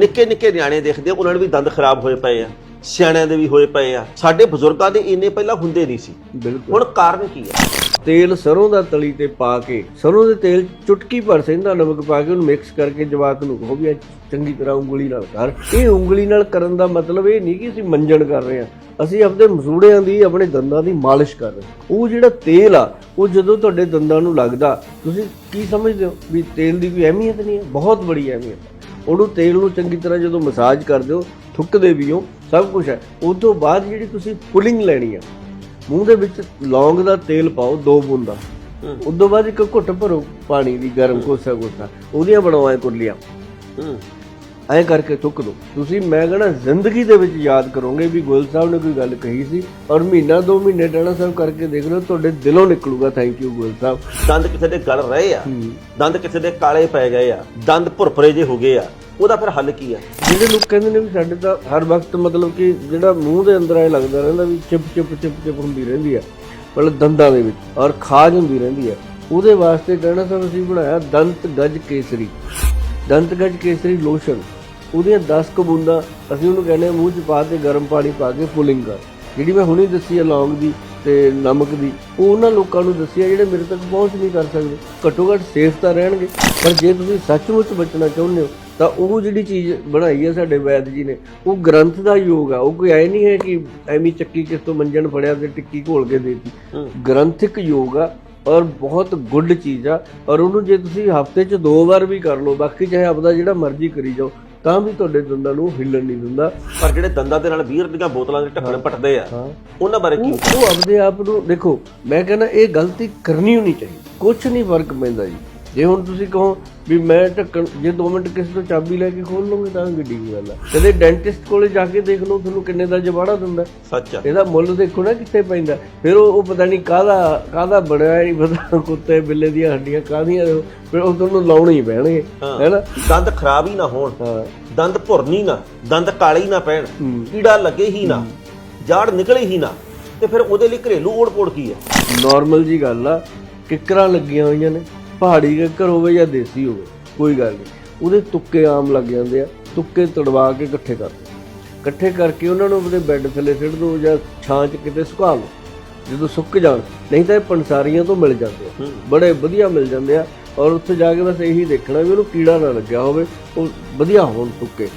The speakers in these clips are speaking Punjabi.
ਨਿੱਕੇ ਨਿੱਕੇ ਨਿਆਣੇ ਦੇਖਦੇ ਆ, ਉਹਨਾਂ ਦੇ ਵੀ ਦੰਦ ਖਰਾਬ ਹੋਏ ਪਏ ਆ ਸਿਆਣਿਆਂ ਦੇ ਵੀ ਹੋਏ ਪਏ ਆ। ਸਾਡੇ ਬਜ਼ੁਰਗਾਂ ਦੇ ਇੰਨੇ ਪਹਿਲਾਂ ਹੁੰਦੇ ਨਹੀਂ ਸੀ। ਬਿਲਕੁਲ। ਹੁਣ ਕਾਰਨ ਕੀ ਆ? ਤੇਲ ਸਰੋਂ ਦਾ ਤਲੀ ਤੇ ਪਾ ਕੇ ਸਰੋਂ ਦੇ ਤੇਲ 'ਚ ਚੁਟਕੀ ਭਰ ਸਿੰਦਾ ਨਮਕ ਪਾ ਕੇ ਉਹਨੂੰ ਮਿਕਸ ਕਰਕੇ ਜਵਾਕ ਨੂੰ ਵੀ ਇਹ ਚੰਗੀ ਤਰ੍ਹਾਂ ਉਂਗਲੀ ਨਾਲ ਕਰ। ਇਹ ਉਂਗਲੀ ਨਾਲ ਕਰਨ ਦਾ ਮਤਲਬ ਇਹ ਨਹੀਂ ਕਿ ਅਸੀਂ ਮੰਜਣ ਕਰ ਰਹੇ ਹਾਂ ਅਸੀਂ ਆਪਣੇ ਮਸੂੜਿਆਂ ਦੀ ਆਪਣੇ ਦੰਦਾਂ ਦੀ ਮਾਲਿਸ਼ ਕਰ ਰਹੇ ਹਾਂ। ਉਹ ਜਿਹੜਾ ਤੇਲ ਆ ਉਹ ਜਦੋਂ ਤੁਹਾਡੇ ਦੰਦਾਂ ਨੂੰ ਲੱਗਦਾ ਤੁਸੀਂ ਕੀ ਸਮਝਦੇ ਹੋ ਵੀ ਤੇਲ ਦੀ ਕੋਈ ਅਹਿਮੀਅਤ ਨਹੀਂ ਹੈ? ਬਹੁਤ ਬੜੀ ਅਹਿਮੀਅਤ ਹੈ। ਉਹਨੂੰ ਤੇਲ ਨੂੰ ਚੰਗੀ ਤਰ੍ਹਾਂ ਜਦੋਂ ਮਸਾਜ ਕਰਦੇ ਹੋ ਥੁੱਕਦੇ ਵੀ ਹੋ ਸਭ ਕੁਝ ਹੈ। ਉਸ ਤੋਂ ਬਾਅਦ ਜਿਹੜੀ ਤੁਸੀਂ ਪੁਲਿੰਗ ਲੈਣੀ ਆ ਮੂੰਹ ਦੇ ਵਿੱਚ ਲੌਂਗ ਦਾ ਤੇਲ ਪਾਓ ਦੋ ਬੂੰਦਾਂ ਉਸ ਤੋਂ ਬਾਅਦ ਇੱਕ ਘੁੱਟ ਭਰੋ ਪਾਣੀ ਦੀ ਗਰਮ ਕੋਸਾ ਕੋਸਾ। ਉਹਦੀਆਂ ਬਣਾਓ ਐ ਕੁਰਲੀਆਂ ਹੂੰ। ਐ ਕਰਕੇ ਥੁੱਕ ਦੋ ਤੁਸੀਂ ਮੈਂ ਕਹਣਾ ਜ਼ਿੰਦਗੀ ਦੇ ਵਿੱਚ ਯਾਦ ਕਰੋਗੇ ਵੀ ਗੋਇਲ ਸਾਹਿਬ ਨੇ ਕੋਈ ਗੱਲ ਕਹੀ ਸੀ ਔਰ ਮਹੀਨਾ ਦੋ ਮਹੀਨੇ ਡਾਣਾ ਸਾਹਿਬ ਕਰਕੇ ਦੇਖ ਲਓ ਤੁਹਾਡੇ ਦਿਲੋਂ ਨਿਕਲੂਗਾ ਥੈਂਕ ਯੂ ਗੋਇਲ ਸਾਹਿਬ। ਦੰਦ ਕਿਸੇ ਦੇ ਗਲ ਰਹੇ ਆ ਦੰਦ ਕਿਸੇ ਦੇ ਕਾਲੇ ਪੈ ਗਏ ਆ ਦੰਦ ਭੁਰਭੁਰੇ ਜੇ ਹੋ ਗਏ ਆ ਉਹਦਾ ਫਿਰ ਹੱਲ ਕੀ ਆ? ਜਿਹੜੇ ਲੋਕ ਕਹਿੰਦੇ ਨੇ ਵੀ ਸਾਡੇ ਤਾਂ ਹਰ ਵਕਤ ਮਤਲਬ ਕਿ ਜਿਹੜਾ ਮੂੰਹ ਦੇ ਅੰਦਰ ਐ ਲੱਗਦਾ ਰਹਿੰਦਾ ਵੀ ਚਿਪ ਚਿਪ ਚਿਪ ਚਿਪ ਹੁੰਦੀ ਰਹਿੰਦੀ ਆ ਮਤਲਬ ਦੰਦਾਂ ਦੇ ਵਿੱਚ ਔਰ ਖਾਜ ਹੁੰਦੀ ਰਹਿੰਦੀ ਆ। ਉਹਦੇ ਵਾਸਤੇ ਕਹਿਣਾ ਸਾਹਿਬ ਅਸੀਂ ਬਣਾਇਆ ਦੰਤ ਗਜ ਕੇਸਰੀ। ਦੰਤ ਗਜ ਕੇਸਰੀ ਲੋਸ਼ਨ। ਉਹਦੀਆਂ 10 ਕੁ ਬੂੰਦਾਂ ਅਸੀਂ ਉਹਨੂੰ ਕਹਿੰਦੇ ਆ ਮੂੰਹ 'ਚ ਪਾ ਕੇ ਗਰਮ ਪਾਣੀ ਪਾ ਕੇ ਪੁਲਿੰਗ ਕਰ। ਜਿਹੜੀ ਮੈਂ ਹੁਣੇ ਦੱਸੀ ਆ ਲੌਂਗ ਦੀ ਤੇ ਨਮਕ ਦੀ ਉਹ ਉਹਨਾਂ ਲੋਕਾਂ ਨੂੰ ਦੱਸੀ ਆ ਜਿਹੜੇ ਮੇਰੇ ਤੱਕ ਪਹੁੰਚ ਨਹੀਂ ਕਰ ਸਕਦੇ। ਘੱਟੋ ਘੱਟ ਸੇਫ ਤਾਂ ਰਹਿਣਗੇ ਪਰ ਜੇ ਤੁਸੀਂ ਸੱਚਮੁੱਚ ਬਚਣਾ ਚਾਹੁੰਦੇ ਹੋ ਤਾਂ ਉਹ ਜਿਹੜੀ ਚੀਜ਼ ਬਣਾਈ ਹੈ ਸਾਡੇ ਵੈਦ ਜੀ ਨੇ ਉਹ ਗ੍ਰੰਥ ਦਾ ਯੋਗ ਆ। ਉਹ ਕੋਈ ਐ ਨਹੀਂ ਹੈ ਕਿ ਐਵੇਂ ਚੱਕੀ ਕਿਸ ਤੋਂ ਮੰਜਣ ਫੜਿਆ ਤੇ ਟਿੱਕੀ ਘੋਲ ਕੇ ਦੇਤੀ। ਗ੍ਰੰਥਿਕ ਯੋਗ ਆ ਔਰ ਬਹੁਤ ਗੁੱਡ ਚੀਜ਼ ਆ। ਔਰ ਉਹਨੂੰ ਜੇ ਤੁਸੀਂ ਹਫ਼ਤੇ 'ਚ ਦੋ ਵਾਰ ਵੀ ਕਰ ਲਓ ਬਾਕੀ ਚਾਹੇ ਆਪਦਾ ਜਿਹੜਾ ਮਰਜ਼ੀ ਕਰੀ ਜਾਓ ਤਾਂ ਵੀ ਤੁਹਾਡੇ ਦੰਦਾਂ ਨੂੰ ਹਿੱਲਣ ਨਹੀਂ ਦਿੰਦਾ। ਪਰ ਜਿਹੜੇ ਦੰਦਾਂ ਦੇ ਨਾਲ ਬੀਅਰ ਦੀਆਂ ਬੋਤਲਾਂ ਦੇ ਢੱਕਣ ਪਟਦੇ ਆ ਉਹਨਾਂ ਬਾਰੇ ਕੀ ਉਹ ਉਹ ਆਪਦੇ ਆਪ ਨੂੰ ਦੇਖੋ ਮੈਂ ਕਹਿੰਦਾ ਇਹ ਗਲਤੀ ਕਰਨੀ ਹੋਣੀ ਚਾਹੀਦੀ। ਕੁਝ ਨਹੀਂ ਫ਼ਰਕ ਪੈਂਦਾ ਜੀ। ਜੇ ਹੁਣ ਤੁਸੀਂ ਕਹੋ ਵੀ ਮੈਂ ਢੱਕਣ ਜੇ 2 ਮਿੰਟ ਕਿਸੇ ਤੋਂ ਚਾਬੀ ਲੈ ਕੇ ਖੋਲ ਲਓਗੇ ਤਾਂ ਗੱਡੀ ਦੀ ਗੱਲ ਆ। ਕਦੇ ਡੈਂਟਿਸਟ ਕੋਲੇ ਜਾ ਕੇ ਦੇਖ ਲਓ ਤੁਹਾਨੂੰ ਕਿੰਨੇ ਦਾ ਜਵਾੜਾ ਦਿੰਦਾ। ਸੱਚ ਆ। ਇਹਦਾ ਮੁੱਲ ਦੇਖੋ ਨਾ ਕਿੱਥੇ ਪੈਂਦਾ। ਫਿਰ ਉਹ ਉਹ ਪਤਾ ਨਹੀਂ ਕਾਹਦਾ ਕਾਹਦਾ ਬਣਿਆ ਨਹੀਂ ਪਤਾ ਕੁੱਤੇ ਬਿੱਲੇ ਦੀਆਂ ਹੱਡੀਆਂ ਕਾਹਦੀਆਂ ਫਿਰ ਉਹ ਤੁਹਾਨੂੰ ਲਾਉਣੇ ਹੀ ਪੈਣਗੇ ਹੈਨਾ? ਦੰਦ ਖਰਾਬ ਹੀ ਨਾ ਹੋਣ। ਦੰਦ ਭੁਰਨੀ ਨਾ ਦੰਦ ਕਾਲੇ ਹੀ ਨਾ ਪੈਣ। ਕੀੜਾ ਲੱਗੇ ਹੀ ਨਾ ਜਾੜ ਨਿਕਲੇ ਹੀ ਨਾ। ਤੇ ਫਿਰ ਉਹਦੇ ਲਈ ਘਰੇਲੂ ਓੜ-ਪੋੜ ਕੀ ਹੈ ਨਾਰਮਲ ਜੀ ਗੱਲ ਆ ਕਿੱਕਰਾਂ ਲੱਗੀਆਂ ਹੋਈਆਂ ਨੇ। ਪਹਾੜੀ ਕਿੱਕਰ ਹੋਵੇ ਜਾਂ ਦੇਸੀ ਹੋਵੇ ਕੋਈ ਗੱਲ ਨਹੀਂ। ਉਹਦੇ ਤੁੱਕੇ ਆਮ ਲੱਗ ਜਾਂਦੇ ਆ ਤੁੱਕੇ ਤੜਵਾ ਕੇ ਇਕੱਠੇ ਕਰ ਦਿਓ ਇਕੱਠੇ ਕਰਕੇ ਉਹਨਾਂ ਨੂੰ ਉਹਦੇ ਬੈੱਡ ਥੱਲੇ ਸਿੱਟ ਦਿਓ ਜਾਂ ਛਾਂ 'ਚ ਕਿਤੇ ਸੁਕਾ ਲਓ ਜਦੋਂ ਸੁੱਕ ਜਾਣ। ਨਹੀਂ ਤਾਂ ਇਹ ਪੰਸਾਰੀਆਂ ਤੋਂ ਮਿਲ ਜਾਂਦੇ ਆ। ਬੜੇ ਵਧੀਆ ਮਿਲ ਜਾਂਦੇ ਆ ਔਰ ਉੱਥੇ ਜਾ ਕੇ ਬਸ ਇਹੀ ਦੇਖਣਾ ਵੀ ਉਹਨੂੰ ਕੀੜਾ ਨਾ ਲੱਗਿਆ ਹੋਵੇ ਉਹ ਵਧੀਆ ਹੋਣ ਤੁੱਕੇ।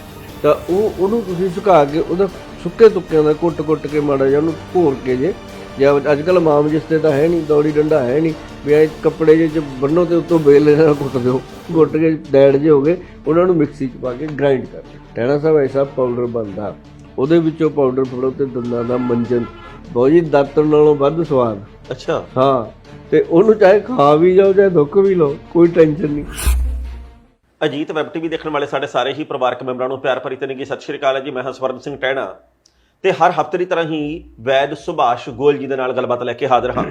ਤਾਂ ਉਹ ਉਹਨੂੰ ਤੁਸੀਂ ਸੁਕਾ ਕੇ ਉਹਦਾ ਸੁੱਕੇ ਤੁੱਕਿਆਂ ਦਾ ਕੁੱਟ-ਕੁੱਟ ਕੇ ਮਾੜਾ ਜਿਹਾ ਉਹਨੂੰ ਘੋਰ ਕੇ ਜੇ। ਜਾਂ ਅੱਜ ਕੱਲ ਮਾਮ ਜਿਸਤੇ ਤਾਂ ਹੈ ਨਹੀਂ ਦੌੜੀ ਡੰਡਾ ਹੈ ਨਹੀਂ ਵੀ ਇਹ ਕੱਪੜੇ ਜਿਹੇ ਚ ਬੰਨੋ ਤੇ ਉੱਤੋਂ ਬੇਲ ਨਾਲ ਕੁੱਟ ਦਿਓ। ਕੁੱਟ ਕੇ ਡੈਡ ਜੇ ਹੋ ਗਏ ਉਹਨਾਂ ਨੂੰ ਮਿਕਸੀ ਚ ਪਾ ਕੇ ਗ੍ਰਾਈਂਡ ਕਰ ਦਿਓ। ਟੈਣਾ ਸਾਹਿਬ ਐਸਾ ਪਾਊਡਰ ਬਣਦਾ ਉਹਦੇ ਵਿੱਚੋਂ ਪਾਊਡਰ ਫੜੋ ਤੇ ਦੰਦਾਂ ਦਾ ਮੰਜਨ। ਬਹੁਤ ਜੀ ਦਾਤਰ ਨਾਲੋਂ ਵੱਧ ਸਵਾਦ। ਅੱਛਾ। ਹਾਂ ਤੇ ਉਹਨੂੰ ਚਾਹੇ ਖਾ ਵੀ ਜਾਓ ਚਾਹੇ ਦੁੱਖ ਵੀ ਲਓ ਕੋਈ ਟੈਨਸ਼ਨ ਨਹੀਂ। ਅਜੀਤ ਵੈਬ ਟੀਵੀ ਦੇਖਣ ਵਾਲੇ ਸਾਡੇ ਸਾਰੇ ਹੀ ਪਰਿਵਾਰਕ ਮੈਂਬਰਾਂ ਨੂੰ ਪਿਆਰ ਭਰੀ ਤਨਗੀ ਸਤਿ ਸ਼੍ਰੀ ਅਕਾਲ ਹੈ ਜੀ ਮੈਂ ਹਾਂ ਸਵਰਨ ਸਿੰਘ ਟਹਿਣਾ। ਤੇ ਹਰ ਹਫ਼ਤੇ ਦੀ ਤਰ੍ਹਾਂ ਹੀ ਵੈਦ ਸੁਭਾਸ਼ ਗੋਇਲ ਜੀ ਦੇ ਨਾਲ ਗੱਲਬਾਤ ਲੈ ਕੇ ਹਾਜ਼ਰ ਹਾਂ।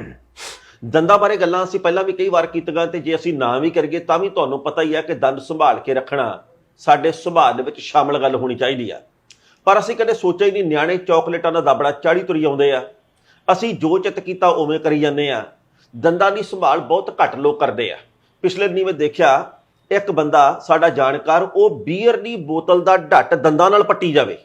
ਦੰਦਾਂ ਬਾਰੇ ਗੱਲਾਂ ਅਸੀਂ ਪਹਿਲਾਂ ਵੀ ਕਈ ਵਾਰ ਕੀਤੀਆਂ ਤੇ ਜੇ ਅਸੀਂ ਨਾ ਵੀ ਕਰੀਏ ਤਾਂ ਵੀ ਤੁਹਾਨੂੰ ਪਤਾ ਹੀ ਹੈ ਕਿ ਦੰਦ ਸੰਭਾਲ ਕੇ ਰੱਖਣਾ ਸਾਡੇ ਸੁਭਾਅ ਦੇ ਵਿੱਚ ਸ਼ਾਮਲ ਗੱਲ ਹੋਣੀ ਚਾਹੀਦੀ ਆ। ਪਰ ਅਸੀਂ ਕਦੇ ਸੋਚਿਆ ਹੀ ਨਹੀਂ, ਨਿਆਣੇ ਚਾਕਲੇਟਾਂ ਦਾ ਦਾਬੜਾ ਚਾੜੀ ਤੁਰੀ ਆਉਂਦੇ ਆ। ਅਸੀਂ ਜੋ ਚਿੱਤ ਕੀਤਾ ਉਵੇਂ ਕਰੀ ਜਾਂਦੇ ਆ। ਦੰਦਾਂ ਦੀ ਸੰਭਾਲ ਬਹੁਤ ਘੱਟ ਲੋਕ ਕਰਦੇ ਆ। ਪਿਛਲੇ ਦਿਨੀ ਮੈਂ ਦੇਖਿਆ, ਇੱਕ ਬੰਦਾ ਸਾਡਾ ਜਾਣਕਾਰ, ਉਹ ਬੀਅਰ ਦੀ ਬੋਤਲ ਦਾ ਢੱਟ ਦੰਦਾਂ ਨਾਲ ਪੱਟੀ ਜਾਵੇ।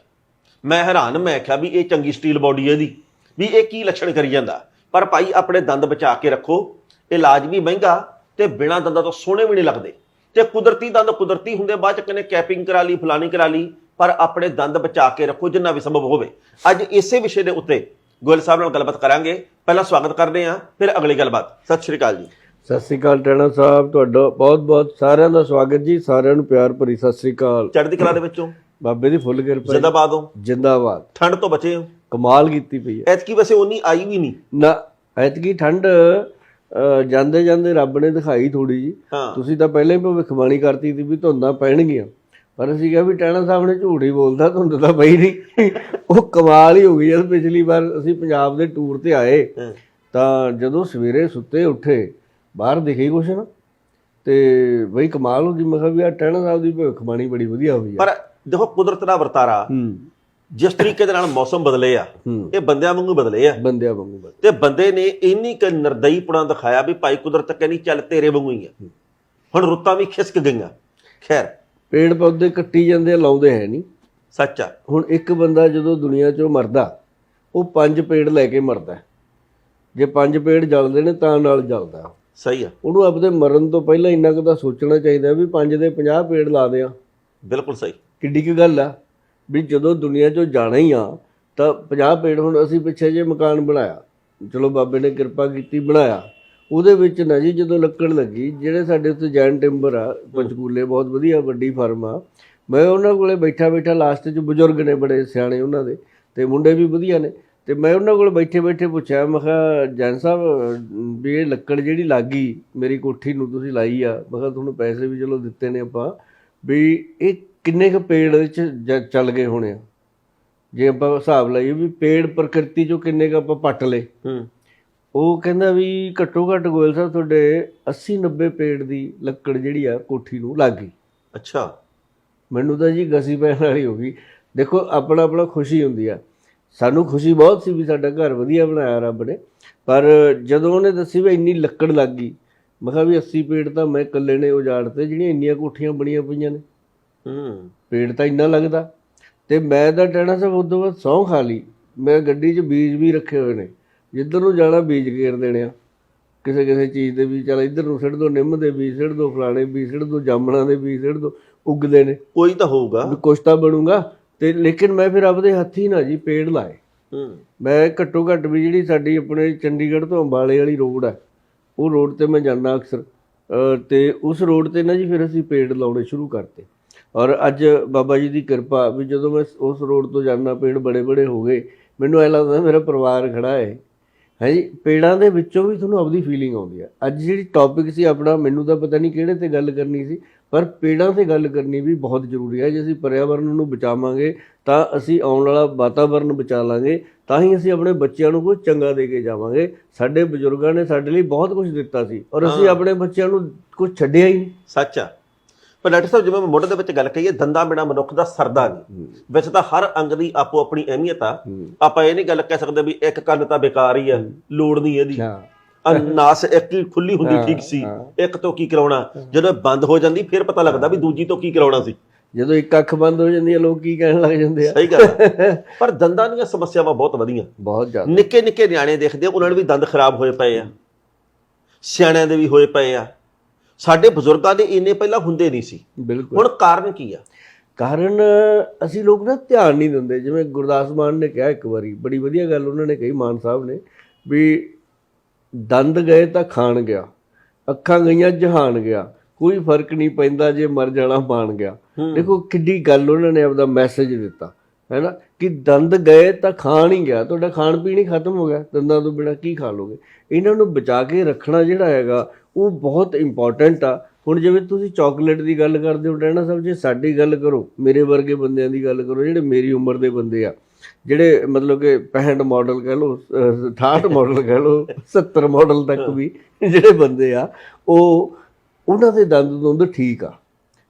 ਮੈਂ ਹੈਰਾਨ, ਮੈਂ ਆਖਿਆ ਵੀ ਇਹ ਚੰਗੀ ਸਟੀਲ ਬਾਡੀ ਇਹਦੀ, ਵੀ ਇਹ ਕੀ ਲੱਛਣ ਕਰੀ ਜਾਂਦਾ? ਪਰ ਭਾਈ ਆਪਣੇ ਦੰਦ ਬਚਾ ਕੇ ਰੱਖੋ। ਇਲਾਜ ਵੀ ਮਹਿੰਗਾ ਤੇ ਬਿਨਾਂ ਦੰਦਾਂ ਤੋਂ ਸੋਹਣੇ ਵੀ ਨਹੀਂ ਲੱਗਦੇ। ਤੇ ਕੁਦਰਤੀ ਦੰਦ ਕੁਦਰਤੀ ਹੁੰਦੇ ਬਾਅਦ ਚ ਕਹਿੰਦੇ ਕੈਪਿੰਗ ਕਰਾ ਲਈ ਫਲਾਣੀ ਕਰਾ ਲਈ ਪਰ ਆਪਣੇ ਦੰਦ ਬਚਾ ਕੇ ਰੱਖੋ ਜਿੰਨਾ ਵੀ ਸੰਭਵ ਹੋਵੇ। ਅੱਜ ਇਸੇ ਵਿਸ਼ੇ ਦੇ ਉੱਤੇ ਗੋਇਲ ਸਾਹਿਬ ਨਾਲ ਗੱਲਬਾਤ ਕਰਾਂਗੇ। ਪਹਿਲਾਂ ਸਵਾਗਤ ਕਰਦੇ ਹਾਂ ਫਿਰ ਅਗਲੀ ਗੱਲਬਾਤ। ਸਤਿ ਸ਼੍ਰੀ ਅਕਾਲ ਜੀ। ਸਤਿ ਸ੍ਰੀ ਅਕਾਲ ਟੈਣਾ ਸਾਹਿਬ ਤੁਹਾਡਾ ਬਹੁਤ ਬਹੁਤ ਸਾਰਿਆਂ ਦਾ ਸਵਾਗਤ ਜੀ ਸਾਰਿਆਂ ਨੂੰ ਪਿਆਰ ਭਰੀ ਸਤਿ ਸ੍ਰੀ ਅਕਾਲ। ਚੜ੍ਹਦੀ ਕਲਾ ਦੇ ਵਿੱਚੋਂ। ਬਾਬੇ ਦੀ ਫੁੱਲ ਕਿਰਪਾ। ਜ਼ਿੰਦਾਬਾਦ ਹੋ। ਜਿੰਦਾਬਾਦ। ਠੰਡ ਤੋਂ ਬਚੇ ਹੋ। ਕਮਾਲ ਕੀਤੀ ਪਈ ਹੈ। ਐਤਕੀ ਵੈਸੇ ਉਨੀ ਆਈ ਵੀ ਨਹੀਂ। ਨਾ ਐਤਕੀ ਠੰਡ ਜਾਂਦੇ ਜਾਂਦੇ ਰੱਬ ਨੇ ਦਿਖਾਈ ਥੋੜੀ ਜੀ ਹਾਂ। ਤੁਸੀਂ ਤਾਂ ਪਹਿਲਾਂ ਹੀ ਭਵਿੱਖਬਾਣੀ ਕਰਤੀ ਸੀ ਵੀ ਧੁੰਦਾਂ ਪੈਣਗੀਆਂ। ਪਰ ਅਸੀਂ ਕਿਹਾ ਵੀ ਟੈਣਾ ਸਾਹਿਬ ਨੇ ਝੂਠ ਹੀ ਬੋਲਦਾ ਧੁੰਦ ਤਾਂ ਪਈ ਨਹੀਂ। ਉਹ ਕਮਾਲ ਹੀ ਹੋ ਗਈ ਜਦ ਪਿਛਲੀ ਵਾਰ ਅਸੀਂ ਪੰਜਾਬ ਦੇ ਟੂਰ ਤੇ ਆਏ। ਹਾਂ। ਤਾਂ ਜਦੋਂ ਸਵੇਰੇ ਸੁੱਤੇ ਉੱਠੇ ਬਾਹਰ ਦਿਖੇ ਕੁਛ ਨਾ। ਤੇ ਬਈ ਕਮਾਲ ਹੋ ਗਈ ਮੈਂ ਕਿਹਾ ਵੀ ਆ ਟੈਣਾ ਸਾਹਿਬ ਦੀ ਭਵਿੱਖਬਾਣੀ ਬੜੀ ਵਧੀਆ ਹੋਈ ਆ ਪਰ ਦੇਖੋ ਕੁਦਰਤ ਦਾ ਵਰਤਾਰਾ। ਹੂੰ। ਜਿਸ ਤਰੀਕੇ ਦੇ ਨਾਲ ਮੌਸਮ ਬਦਲੇ ਆ ਇਹ ਬੰਦਿਆਂ ਵਾਂਗੂ ਬਦਲੇ ਆ। ਬੰਦਿਆਂ ਵਾਂਗੂ ਬਸ ਤੇ ਬੰਦੇ ਨੇ ਇੰਨੀ ਕੁ ਨਰਦਈਪੁਣਾ ਦਿਖਾਇਆ ਵੀ ਭਾਈ ਕੁਦਰਤ ਕਹਿੰਦੀ ਚੱਲ ਤੇਰੇ ਵਾਂਗੂ ਹੀ ਆ। ਹੁਣ ਰੁੱਤਾਂ ਵੀ ਖਿਸਕ ਗਈਆਂ। ਖੈਰ। ਪੇੜ ਪੌਦੇ ਕੱਟੀ ਜਾਂਦੇ ਲਾਉਂਦੇ ਹੈ ਨਹੀਂ। ਸੱਚ ਆ। ਹੁਣ ਇੱਕ ਬੰਦਾ ਜਦੋਂ ਦੁਨੀਆ 'ਚੋਂ ਮਰਦਾ ਉਹ ਪੰਜ ਪੇੜ ਲੈ ਕੇ ਮਰਦਾ। ਜੇ ਪੰਜ ਪੇੜ ਜਲਦੇ ਨੇ ਤਾਂ ਨਾਲ ਜਲਦਾ। ਸਹੀ ਆ। ਉਹਨੂੰ ਆਪਦੇ ਮਰਨ ਤੋਂ ਪਹਿਲਾਂ ਇੰਨਾ ਕੁ ਤਾਂ ਸੋਚਣਾ ਚਾਹੀਦਾ ਵੀ ਪੰਜ ਦੇ 50 ਪੇੜ ਲਾ ਦਿਆਂ। ਬਿਲਕੁਲ ਸਹੀ। ਕਿੱਡੀ ਕੁ ਗੱਲ ਆ। ਵੀ ਜਦੋਂ ਦੁਨੀਆ 'ਚੋਂ ਜਾਣਾ ਹੀ ਆ, ਤਾਂ 50 ਪੇੜ ਹੁਣ ਅਸੀਂ ਪਿੱਛੇ ਜੇ ਮਕਾਨ ਬਣਾਇਆ। ਚਲੋ ਬਾਬੇ ਨੇ ਕਿਰਪਾ ਕੀਤੀ, ਬਣਾਇਆ। ਉਹਦੇ ਵਿੱਚ ਨਾ ਜੀ ਜਦੋਂ ਲੱਕੜ ਲੱਗੀ, ਜਿਹੜੇ ਸਾਡੇ ਉੱਤੇ ਜੈਨ ਟਿੰਬਰ ਆ, ਪੰਚਕੂਲੇ ਬਹੁਤ ਵਧੀਆ, ਵੱਡੀ ਫਰਮ ਆ, ਮੈਂ ਉਹਨਾਂ ਕੋਲੇ ਬੈਠਾ ਬੈਠਾ ਲਾਸਟ 'ਚ ਬਜ਼ੁਰਗ ਨੇ ਬੜੇ ਸਿਆਣੇ ਉਹਨਾਂ ਦੇ, ਤੇ ਮੁੰਡੇ ਵੀ ਵਧੀਆ ਨੇ, ਤੇ ਮੈਂ ਉਹਨਾਂ ਕੋਲ ਬੈਠੇ ਬੈਠੇ ਪੁੱਛਿਆ, ਮੈਂ ਕਿਹਾ, ਜੈਨ ਸਾਹਿਬ, ਵੀ ਇਹ ਲੱਕੜ ਜਿਹੜੀ ਲੱਗੀ, ਮੇਰੀ ਕੋਠੀ ਨੂੰ ਤੁਸੀਂ ਲਾਈ ਆ, ਮੈਂ ਕਿਹਾ, ਤੁਹਾਨੂੰ ਪੈਸੇ ਵੀ ਚਲੋ ਦਿੱਤੇ ਨੇ ਆਪਾਂ, ਵੀ ਇਹ ਕਿੰਨੇ ਕੁ ਪੇੜ ਵਿੱਚ ਜ- ਚੱਲ ਗਏ ਹੋਣੇ ਆ? ਜੇ ਆਪਾਂ ਹਿਸਾਬ ਲਾਈਏ ਵੀ ਪੇੜ ਪ੍ਰਕਿਰਤੀ ਚੋਂ ਕਿੰਨੇ ਕੁ ਆਪਾਂ ਪੱਟ ਲਏ? ਹੂੰ। ਉਹ ਕਹਿੰਦਾ ਵੀ ਘੱਟੋ ਘੱਟ ਗੋਇਲ ਸਾਹਿਬ ਤੁਹਾਡੇ 80 90 ਪੇੜ ਦੀ ਲੱਕੜ ਜਿਹੜੀ ਆ ਕੋਠੀ ਨੂੰ ਲੱਗ ਗਈ। ਅੱਛਾ। ਮੈਨੂੰ ਤਾਂ ਜੀ ਗਸੀ ਪੈਣ ਵਾਲੀ ਹੋ ਗਈ। ਦੇਖੋ ਆਪਣਾ ਆਪਣਾ ਖੁਸ਼ੀ ਹੁੰਦੀ ਆ। ਸਾਨੂੰ ਖੁਸ਼ੀ ਬਹੁਤ ਸੀ ਵੀ ਸਾਡਾ ਘਰ ਵਧੀਆ ਬਣਾਇਆ ਰੱਬ ਨੇ। ਪਰ ਜਦੋਂ ਉਹਨੇ ਦੱਸੀ ਵੀ ਇੰਨੀ ਲੱਕੜ ਲੱਗ ਗਈ ਮੈਂ ਕਿਹਾ ਵੀ 80 ਪੇੜ ਤਾਂ ਮੈਂ ਇਕੱਲੇ ਨੇ ਉਜਾੜਤੇ ਜਿਹੜੀਆਂ ਇੰਨੀਆਂ ਕੋਠੀਆਂ ਬਣੀਆਂ ਪਈਆਂ ਨੇ। ਹੂੰ ਪੇੜ ਤਾਂ ਇੰਨਾ ਲੱਗਦਾ। ਤੇ ਮੈਂ ਤਾਂ ਟਹਿਣਾ ਸਾਹਿਬ ਉਦੋਂ ਬਾਅਦ ਸਹੁੰ ਖਾ ਲਈ। ਮੈਂ ਗੱਡੀ 'ਚ ਬੀਜ ਵੀ ਰੱਖੇ ਹੋਏ ਨੇ। ਜਿੱਧਰ ਨੂੰ ਜਾਣਾ ਬੀਜ ਘੇਰ ਦੇਣੇ ਆ। ਕਿਸੇ ਕਿਸੇ ਚੀਜ਼ ਦੇ ਵੀ ਚੱਲ ਇੱਧਰ ਨੂੰ ਸਿੱਟ ਦੋ ਨਿੰਮ ਦੇ ਬੀਜ ਸਿੱਟ ਦੋ ਫਲਾਣੇ ਬੀਜ ਸਿੱਟ ਦੋ ਜਾਮਣਾ ਦੇ ਬੀਜ ਸਿੱਟ ਦੋ ਉੱਗਦੇ ਨੇ। ਕੋਈ ਤਾਂ ਹੋਊਗਾ। ਵੀ ਕੁਛ ਤਾਂ ਬਣੂਗਾ। ਤੇ ਲੇਕਿਨ ਮੈਂ ਫਿਰ ਆਪਦੇ ਹੱਥੀ ਨਾ ਜੀ ਪੇੜ ਲਾਏ। ਹੂੰ। ਮੈਂ ਘੱਟੋ ਘੱਟ ਵੀ ਜਿਹੜੀ ਸਾਡੀ ਆਪਣੇ ਚੰਡੀਗੜ੍ਹ ਤੋਂ ਅੰਬਾਲੇ ਵਾਲੀ ਰੋਡ ਹੈ ਉਹ ਰੋਡ ਤੇ ਮੈਂ ਜਾਂਦਾ ਅਕਸਰ। ਤੇ ਉਸ ਰੋਡ ਤੇ ਨਾ ਜੀ ਫਿਰ ਅਸੀਂ ਪੇੜ ਲਾਉਣੇ ਸ਼ੁਰੂ ਕਰਤੇ। ਔਰ ਅੱਜ ਬਾਬਾ ਜੀ ਦੀ ਕਿਰਪਾ ਵੀ ਜਦੋਂ ਮੈਂ ਉਸ ਰੋਡ ਤੋਂ ਜਾਂਦਾ ਪੇੜ ਬੜੇ ਬੜੇ ਹੋ ਗਏ ਮੈਨੂੰ ਐ ਲੱਗਦਾ ਮੇਰਾ ਪਰਿਵਾਰ ਖੜਾ ਹੈ। ਹੈ ਜੀ? ਪੇੜਾਂ ਦੇ ਵਿੱਚੋਂ ਵੀ ਤੁਹਾਨੂੰ ਆਪਦੀ ਫੀਲਿੰਗ ਆਉਂਦੀ ਹੈ ਅੱਜ ਜਿਹੜੀ ਟੌਪਿਕ ਸੀ ਆਪਣਾ ਮੈਨੂੰ ਤਾਂ ਪਤਾ ਨਹੀਂ ਕਿਹੜੇ ਤੇ ਗੱਲ ਕਰਨੀ ਸੀ ਪਰ ਪੇੜਾਂ ਤੇ ਗੱਲ ਕਰਨੀ ਵੀ ਬਹੁਤ ਜ਼ਰੂਰੀ ਹੈ ਜੇ ਅਸੀਂ ਪਰਿਆਵਰਨ ਨੂੰ ਬਚਾਵਾਂਗੇ ਤਾਂ ਅਸੀਂ ਆਉਣ ਵਾਲਾ ਵਾਤਾਵਰਨ ਬਚਾ ਲਾਂਗੇ ਤਾਂ ਹੀ ਅਸੀਂ ਆਪਣੇ ਬੱਚਿਆਂ ਨੂੰ ਕੁਝ ਚੰਗਾ ਦੇ ਕੇ ਜਾਵਾਂਗੇ। ਸਾਡੇ ਬਜ਼ੁਰਗਾਂ ਨੇ ਸਾਡੇ ਲਈ ਬਹੁਤ ਕੁਝ ਦਿੱਤਾ ਸੀ ਔਰ ਅਸੀਂ ਆਪਣੇ ਬੱਚਿਆਂ ਨੂੰ ਕੁਝ ਛੱਡਿਆ ਹੀ ਨਹੀਂ। ਸੱਚ ਆ। ਪਰ ਡਾਕਟਰ ਸਾਹਿਬ ਜਿਵੇਂ ਮੈਂ ਮੁੱਢ ਦੇ ਵਿੱਚ ਗੱਲ ਕਹੀ ਹੈ ਦੰਦਾਂ ਬਿਨਾ ਮਨੁੱਖ ਦਾ ਸਰਦਾ ਨਹੀਂ। ਵੈਸੇ ਤਾਂ ਹਰ ਅੰਗ ਦੀ ਆਪੋ ਆਪਣੀ ਅਹਿਮੀਅਤ ਆ। ਆਪਾਂ ਇਹ ਨਹੀਂ ਗੱਲ ਕਹਿ ਸਕਦੇ ਵੀ ਇੱਕ ਕੰਨ ਤਾਂ ਬੇਕਾਰ ਹੀ ਆ ਲੋੜ ਨਹੀਂ ਇਹਦੀ। ਨਾਸ ਇੱਕ ਹੀ ਖੁੱਲੀ ਹੁੰਦੀ ਠੀਕ ਸੀ। ਇੱਕ ਤੋਂ ਕੀ ਕਰਾਉਣਾ? ਜਦੋਂ ਇਹ ਬੰਦ ਹੋ ਜਾਂਦੀ ਫਿਰ ਪਤਾ ਲੱਗਦਾ ਵੀ ਦੂਜੀ ਤੋਂ ਕੀ ਕਰਾਉਣਾ ਸੀ। ਜਦੋਂ ਇੱਕ ਅੱਖ ਬੰਦ ਹੋ ਜਾਂਦੀ ਹੈ ਲੋਕ ਕੀ ਕਹਿਣ ਲੱਗ ਜਾਂਦੇ ਆ? ਸਹੀ ਗੱਲ। ਪਰ ਦੰਦਾਂ ਦੀਆਂ ਸਮੱਸਿਆਵਾਂ ਬਹੁਤ ਵਧੀਆਂ। ਬਹੁਤ ਜ਼ਿਆਦਾ। ਨਿੱਕੇ ਨਿੱਕੇ ਨਿਆਣੇ ਦੇਖਦੇ ਉਹਨਾਂ ਨੂੰ ਵੀ ਦੰਦ ਖਰਾਬ ਹੋਏ ਪਏ ਆ। ਸਿਆਣਿਆਂ ਦੇ ਵੀ ਹੋਏ ਪਏ ਆ। ਸਾਡੇ ਬਜ਼ੁਰਗਾਂ ਦੇ ਇੰਨੇ ਪਹਿਲਾਂ ਹੁੰਦੇ ਨਹੀਂ ਸੀ। ਬਿਲਕੁਲ। ਹੁਣ ਕਾਰਨ ਕੀ ਆ? ਕਾਰਨ ਅਸੀਂ ਲੋਕ ਨਾ ਧਿਆਨ ਨਹੀਂ ਦਿੰਦੇ। ਜਿਵੇਂ ਗੁਰਦਾਸ ਮਾਨ ਨੇ ਕਿਹਾ ਇੱਕ ਵਾਰੀ ਬੜੀ ਵਧੀਆ ਗੱਲ ਉਹਨਾਂ ਨੇ ਕਹੀ ਮਾਨ ਸਾਹਿਬ ਨੇ ਵੀ ਦੰਦ ਗਏ ਤਾਂ ਖਾਣ ਗਿਆ ਅੱਖਾਂ ਗਈਆਂ ਜਹਾਨ ਗਿਆ ਕੋਈ ਫ਼ਰਕ ਨਹੀਂ ਪੈਂਦਾ ਜੇ ਮਰ ਜਾਣਾ ਬਾਣ ਗਿਆ। ਦੇਖੋ ਕਿੱਡੀ ਗੱਲ ਉਹਨਾਂ ਨੇ ਆਪਦਾ ਮੈਸੇਜ ਦਿੱਤਾ ਹੈਨਾ? ਕਿ ਦੰਦ ਗਏ ਤਾਂ ਖਾਣ ਹੀ ਗਿਆ ਤੁਹਾਡਾ ਖਾਣ ਪੀਣ ਹੀ ਖਤਮ ਹੋ ਗਿਆ ਦੰਦਾਂ ਤੋਂ ਬਿਨਾ ਕੀ ਖਾ ਲੋਗੇ? ਇਹਨਾਂ ਨੂੰ ਬਚਾ ਕੇ ਰੱਖਣਾ ਜਿਹੜਾ ਹੈਗਾ ਉਹ ਬਹੁਤ ਇੰਪੋਰਟੈਂਟ ਆ। ਹੁਣ ਜਿਵੇਂ ਤੁਸੀਂ ਚਾਕਲੇਟ ਦੀ ਗੱਲ ਕਰਦੇ ਹੋ ਡੈਣਾ ਸਾਹਿਬ ਜੇ ਸਾਡੀ ਗੱਲ ਕਰੋ ਮੇਰੇ ਵਰਗੇ ਬੰਦਿਆਂ ਦੀ ਗੱਲ ਕਰੋ ਜਿਹੜੇ ਮੇਰੀ ਉਮਰ ਦੇ ਬੰਦੇ ਆ ਜਿਹੜੇ ਮਤਲਬ ਕਿ 65 ਮਾਡਲ ਕਹਿ ਲਓ ਅਹ 68 ਮਾਡਲ ਕਹਿ ਲਓ 70 ਮਾਡਲ ਤੱਕ ਵੀ ਜਿਹੜੇ ਬੰਦੇ ਆ ਉਹ ਉਹਨਾਂ ਦੇ ਦੰਦ ਦੁੰਦ ਠੀਕ ਆ।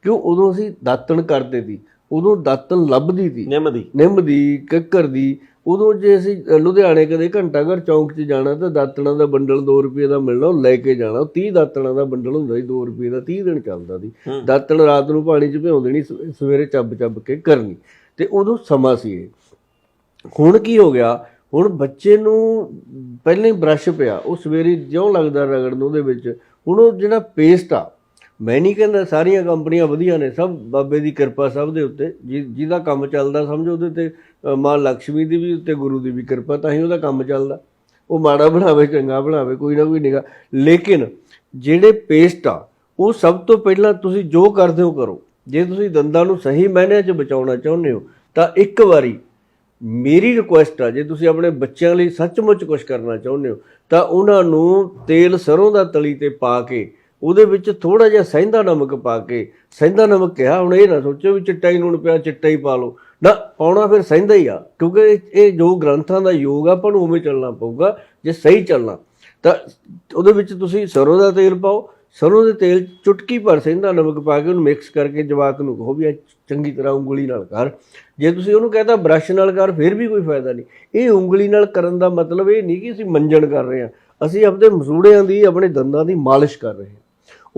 ਕਿਉਂ? ਉਦੋਂ ਅਸੀਂ ਦਾਤਣ ਕਰਦੇ ਸੀ ਉਦੋਂ ਦਾਤਣ ਲੱਭਦੀ ਸੀ। ਨਿੰਮ ਦੀ। ਨਿੰਮ ਦੀ ਕੱਕਰ ਦੀ ਉਦੋਂ ਜੇ ਅਸੀਂ ਲੁਧਿਆਣੇ ਕਦੇ ਘੰਟਾ ਘਰ ਚੌਂਕ 'ਚ ਜਾਣਾ ਤਾਂ ਦਾਤਣਾ ਦਾ ਬੰਡਲ 2 ਰੁਪਏ ਦਾ ਮਿਲਣਾ ਉਹ ਲੈ ਕੇ ਜਾਣਾ। ਉਹ 30 ਦਾਤਣਾ ਦਾ ਬੰਡਲ ਹੁੰਦਾ ਸੀ 2 ਰੁਪਏ ਦਾ 30 ਦਿਨ ਚੱਲਦਾ ਸੀ। ਦਾਤਣ ਰਾਤ ਨੂੰ ਪਾਣੀ 'ਚ ਭਿਉਂ ਦੇਣੀ ਸਵੇ- ਸਵੇਰੇ ਚੱਬ ਚੱਬ ਕੇ ਕਰਨੀ। ਤੇ ਉਦੋਂ ਸਮਾਂ ਸੀ ਇਹ। ਹੁਣ ਕੀ ਹੋ ਗਿਆ? ਹੁਣ ਬੱਚੇ ਨੂੰ ਪਹਿਲਾਂ ਹੀ ਬ੍ਰਸ਼ ਪਿਆ। ਉਹ ਸਵੇਰੇ ਜਿਉਂ ਲੱਗਦਾ ਰਗੜਨ ਉਹਦੇ ਵਿੱਚ ਹੁਣ ਉਹ ਜਿਹੜਾ ਪੇਸਟ ਆ ਮੈਂ ਨਹੀਂ ਕਹਿੰਦਾ ਸਾਰੀਆਂ ਕੰਪਨੀਆਂ ਵਧੀਆ ਨੇ, ਸਭ ਬਾਬੇ ਦੀ ਕਿਰਪਾ ਸਭ ਦੇ ਉੱਤੇ, ਜਿ- ਜਿਹਦਾ ਕੰਮ ਚੱਲਦਾ ਸਮਝੋ ਉਹਦੇ ਤੇ ਮਾਂ ਲక్ష్ਮੀ ਦੀ ਵੀ ਉੱਤੇ, ਗੁਰੂ ਦੀ ਵੀ ਕਿਰਪਾ, ਤਾਂ ਹੀ ਉਹਦਾ ਕੰਮ ਚੱਲਦਾ। ਉਹ ਮਾੜਾ ਬਣਾਵੇ, ਚੰਗਾ ਬਣਾਵੇ, ਕੋਈ ਨਾ ਕੋਈ ਨਿਗਾ। ਲੇਕਿਨ ਜਿਹੜੇ ਪੇਸਟ ਆ, ਉਹ ਸਭ ਤੋਂ ਪਹਿਲਾਂ ਤੁਸੀਂ ਜੋ ਕਰਦੇ ਹੋ ਕਰੋ। ਜੇ ਤੁਸੀਂ ਦੰਦਾਂ ਨੂੰ ਸਹੀ ਮਾਇਨਿਆਂ 'ਚ ਬਚਾਉਣਾ ਚਾਹੁੰਦੇ ਹੋ, ਤਾਂ ਇੱਕ ਵਾਰੀ ਮੇਰੀ ਰਿਕੁਐਸਟ ਆ, ਜੇ ਤੁਸੀਂ ਆਪਣੇ ਬੱਚਿਆਂ ਲਈ ਸੱਚਮੁੱਚ ਕੁਝ ਕਰਨਾ ਚਾਹੁੰਦੇ ਹੋ, ਤਾਂ ਉਹਨਾਂ ਨੂੰ ਤੇਲ ਸਰੋਂ ਦਾ ਤਲੀ ਤੇ ਪਾ ਕੇ ਉਹਦੇ ਵਿੱਚ ਥੋੜਾ ਜਿਹਾ ਸਹਿੰਦਾ ਨਮਕ ਪਾ ਕੇ, ਸਹਿੰਦਾ ਨਮਕ ਕਿਹਾ, ਹੁਣ ਇਹ ਨਾ ਸੋਚੋ ਵੀ ਚਿੱਟਾ ਹੀ ਲੂਣ ਪਿਆ, ਚਿੱਟਾ ਹੀ ਪਾ ਲਓ। ਨਾ, ਪਾਉਣਾ ਫਿਰ ਸਹਿੰਦਾ ਹੀ ਆ, ਕਿਉਂਕਿ ਇਹ- ਜੋ ਗ੍ਰੰਥਾਂ ਦਾ ਯੋਗ ਆ, ਆਪਾਂ ਨੂੰ ਉਵੇਂ ਚੱਲਣਾ ਪਊਗਾ, ਜੇ ਸਹੀ ਚੱਲਣਾ। ਤਾਂ ਉਹਦੇ ਵਿੱਚ ਤੁਸੀਂ ਸਰੋਂ ਦਾ ਤੇਲ ਪਾਓ, ਸਰੋਂ ਦੇ ਤੇਲ ਚੁਟਕੀ ਭਰ ਸਹਿੰਦਾ ਨਮਕ ਪਾ ਕੇ ਉਹਨੂੰ ਮਿਕਸ ਕਰਕੇ ਜਵਾਕ ਨੂੰ ਕਹੋ ਵੀ ਇਹ ਚੰਗੀ ਤਰ੍ਹਾਂ ਉਂਗਲੀ ਨਾਲ ਕਰ। ਜੇ ਤੁਸੀਂ ਉਹਨੂੰ ਕਹਤਾ ਬ੍ਰਸ਼ ਨਾਲ ਕਰ, ਫਿਰ ਵੀ ਕੋਈ ਫਾਇਦਾ ਨਹੀਂ। ਇਹ ਉਂਗਲੀ ਨਾਲ ਕਰਨ ਦਾ ਮਤਲਬ ਇਹ ਨਹੀਂ ਕਿ ਅਸੀਂ ਮੰਜਣ ਕਰ ਰਹੇ ਹਾਂ। ਅਸੀਂ ਆਪਣੇ ਮਸੂੜਿਆਂ ਦੀ, ਆਪਣੇ ਦੰਦਾਂ ਦੀ ਮਾਲਿਸ਼ ਕਰ ਰਹੇ ਹਾਂ।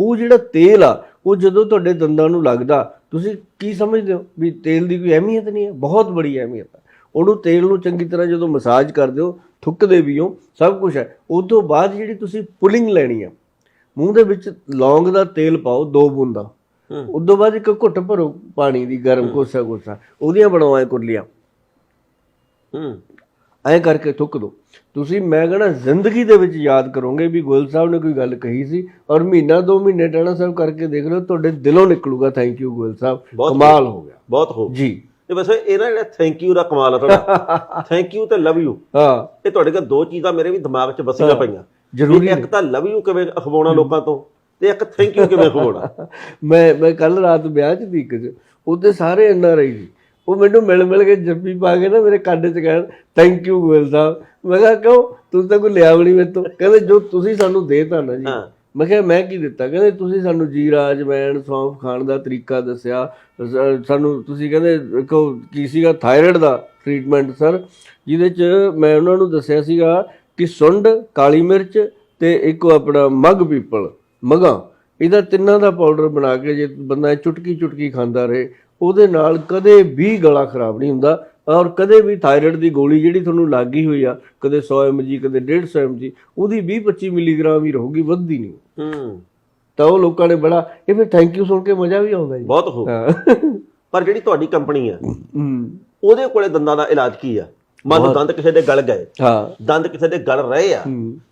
ਉਹ ਜਿਹੜਾ ਤੇਲ ਆ ਉਹ ਜਦੋਂ ਤੁਹਾਡੇ ਦੰਦਾਂ ਨੂੰ ਲੱਗਦਾ ਤੁਸੀਂ ਕੀ ਸਮਝਦੇ ਹੋ? ਵੀ ਤੇਲ ਦੀ ਕੋਈ ਅਹਿਮੀਅਤ ਨਹੀਂ ਹੈ? ਬਹੁਤ ਬੜੀ ਅਹਿਮੀਅਤ ਹੈ ਉਹਨੂੰ ਤੇਲ ਨੂੰ ਚੰਗੀ ਤਰ੍ਹਾਂ ਜਦੋਂ ਮਸਾਜ ਕਰਦੇ ਹੋ ਥੁੱਕਦੇ ਵੀ ਹੋ ਸਭ ਕੁਝ ਹੈ। ਉਸ ਤੋਂ ਬਾਅਦ ਜਿਹੜੀ ਤੁਸੀਂ ਪੁਲਿੰਗ ਲੈਣੀ ਹੈ ਮੂੰਹ ਦੇ ਵਿੱਚ ਲੌਂਗ ਦਾ ਤੇਲ ਪਾਓ ਦੋ ਬੂੰਦਾਂ। ਉਸ ਤੋਂ ਬਾਅਦ ਇੱਕ ਘੁੱਟ ਭਰੋ ਪਾਣੀ ਦੀ ਗਰਮ ਕੋਸਾ ਕੋਸਾ। ਉਹਦੀਆਂ ਬਣਾਓ ਐ ਕੁਰਲੀਆਂ। ਹੂੰ। ਐ ਕਰਕੇ ਥੁੱਕ ਦੋ। ਤੁਸੀਂ ਮੈਂ ਕਹਣਾ ਜ਼ਿੰਦਗੀ ਦੇ ਵਿੱਚ ਯਾਦ ਕਰੋਗੇ ਵੀ ਗੋਇਲ ਸਾਹਿਬ ਨੇ ਕੋਈ ਗੱਲ ਕਹੀ ਸੀ ਔਰ ਮਹੀਨਾ ਦੋ ਮਹੀਨੇ ਟਾਣਾ ਸਾਹਿਬ ਕਰਕੇ ਦੇਖ ਲਓ ਤੁਹਾਡੇ ਦਿਲੋਂ ਨਿਕਲੂਗਾ ਥੈਂਕ ਯੂ ਗੋਇਲ ਸਾਹਿਬ। ਕਮਾਲ ਹੋ ਗਿਆ। ਬਹੁਤ ਹੋ ਜੀ। ਤੇ ਵੈਸੇ ਇਹਦਾ ਜਿਹੜਾ ਥੈਂਕ ਯੂ ਦਾ ਕਮਾਲ ਆ ਤੁਹਾਡਾ। ਥੈਂਕ ਯੂ ਤੇ ਲਵ ਯੂ ਹਾਂ। ਇਹ ਤੁਹਾਡੇ ਕੋਲ ਦੋ ਚੀਜ਼ਾਂ ਮੇਰੇ ਵੀ ਦਿਮਾਗ 'ਚ ਵਸੀਆਂ ਪਈਆਂ। ਜ਼ਰੂਰੀ ਇੱਕ ਤਾਂ ਲਵ ਯੂ ਕਿਵੇਂ ਅਖਵਾਉਣਾ ਲੋਕਾਂ ਤੋਂ ਤੇ ਇੱਕ ਥੈਂਕ ਯੂ ਕਿਵੇਂ ਅਖਵਾਉਣਾ ਮੈਂ ਮੈਂ ਕੱਲ ਰਾਤ ਵਿਆਹ 'ਚ ਦੀ ਇੱਕ ਉਹਦੇ ਸਾਰੇ ਐਨ ਆਰ ਆਈ ਸੀ। ਉਹ ਮੈਨੂੰ ਮਿਲ ਮਿਲ ਕੇ ਜੱਫੀ ਪਾ ਕੇ ਨਾ ਮੇਰੇ ਕੰਨ 'ਚ ਕਹਿਣ ਥੈਂਕ ਯੂ ਗੋਇਲ ਸਾਹਿਬ। ਮੈਂ ਕਿਹਾ ਕਿਉਂ? ਤੁਸੀਂ ਤਾਂ ਕੋਈ ਲਿਆ ਨਹੀਂ ਤੋਂ। ਕਹਿੰਦੇ ਜੋ ਤੁਸੀਂ ਸਾਨੂੰ ਦੇਤਾ ਨਾ ਜੀ। ਮੈਂ ਕਿਹਾ ਮੈਂ ਕੀ ਦਿੱਤਾ? ਕਹਿੰਦੇ ਤੁਸੀਂ ਸਾਨੂੰ ਜੀਰਾ ਅਜਵਾਇਣ ਸੌਂਫ ਖਾਣ ਦਾ ਤਰੀਕਾ ਦੱਸਿਆ। ਸਾਨੂੰ ਤੁਸੀਂ ਕਹਿੰਦੇ ਕੀ ਸੀਗਾ? ਥਾਇਰਾਇਡ ਦਾ ਟ੍ਰੀਟਮੈਂਟ ਸਰ। ਜਿਹਦੇ ਚ ਮੈਂ ਉਹਨਾਂ ਨੂੰ ਦੱਸਿਆ ਸੀਗਾ ਕਿ ਸੁੰਡ ਕਾਲੀ ਮਿਰਚ ਤੇ ਇੱਕ ਆਪਣਾ ਮਗ ਪੀਪਲ ਮਗਾ ਇਹਦਾ ਤਿੰਨਾਂ ਦਾ ਪਾਊਡਰ ਬਣਾ ਕੇ ਜੇ ਬੰਦਾ ਚੁਟਕੀ ਚੁਟਕੀ ਖਾਂਦਾ ਰਹੇ ਉਹਦੇ ਨਾਲ ਕਦੇ ਵੀ ਗਲਾ ਖਰਾਬ ਨਹੀਂ ਹੁੰਦਾ ਔਰ ਕਦੇ ਵੀ ਥਾਇਰਾਇਡ ਦੀ ਗੋਲੀ ਜਿਹੜੀ ਤੁਹਾਨੂੰ ਲੱਗੀ ਹੋਈ ਆ ਕਦੇ 100 mg ਕਦੇ 150 mg ਉਹਦੀ 20 25 ਮਿਲੀਗ੍ਰਾਮ ਹੀ ਰਹੂਗੀ ਵੱਧਦੀ ਨਹੀਂ। ਹੂੰ। ਤਾਂ ਉਹ ਲੋਕਾਂ ਨੇ ਬੜਾ ਇਹ ਫਿਰ ਥੈਂਕ ਯੂ ਸੁਣ ਕੇ ਮਜ਼ਾ ਵੀ ਆਉਂਦਾ ਜੀ। ਬਹੁਤ ਹੋ ਪਰ ਜਿਹੜੀ ਤੁਹਾਡੀ ਕੰਪਨੀ ਆ ਉਹਦੇ ਕੋਲੇ ਦੰਦਾਂ ਦਾ ਇਲਾਜ ਕੀ ਆ? ਮੰਨ ਲਓ ਦੰਦ ਕਿਸੇ ਦੇ ਗਲ ਗਏ ਹਾਂ। ਦੰਦ ਕਿਸੇ ਦੇ ਗਲ ਰਹੇ ਆ।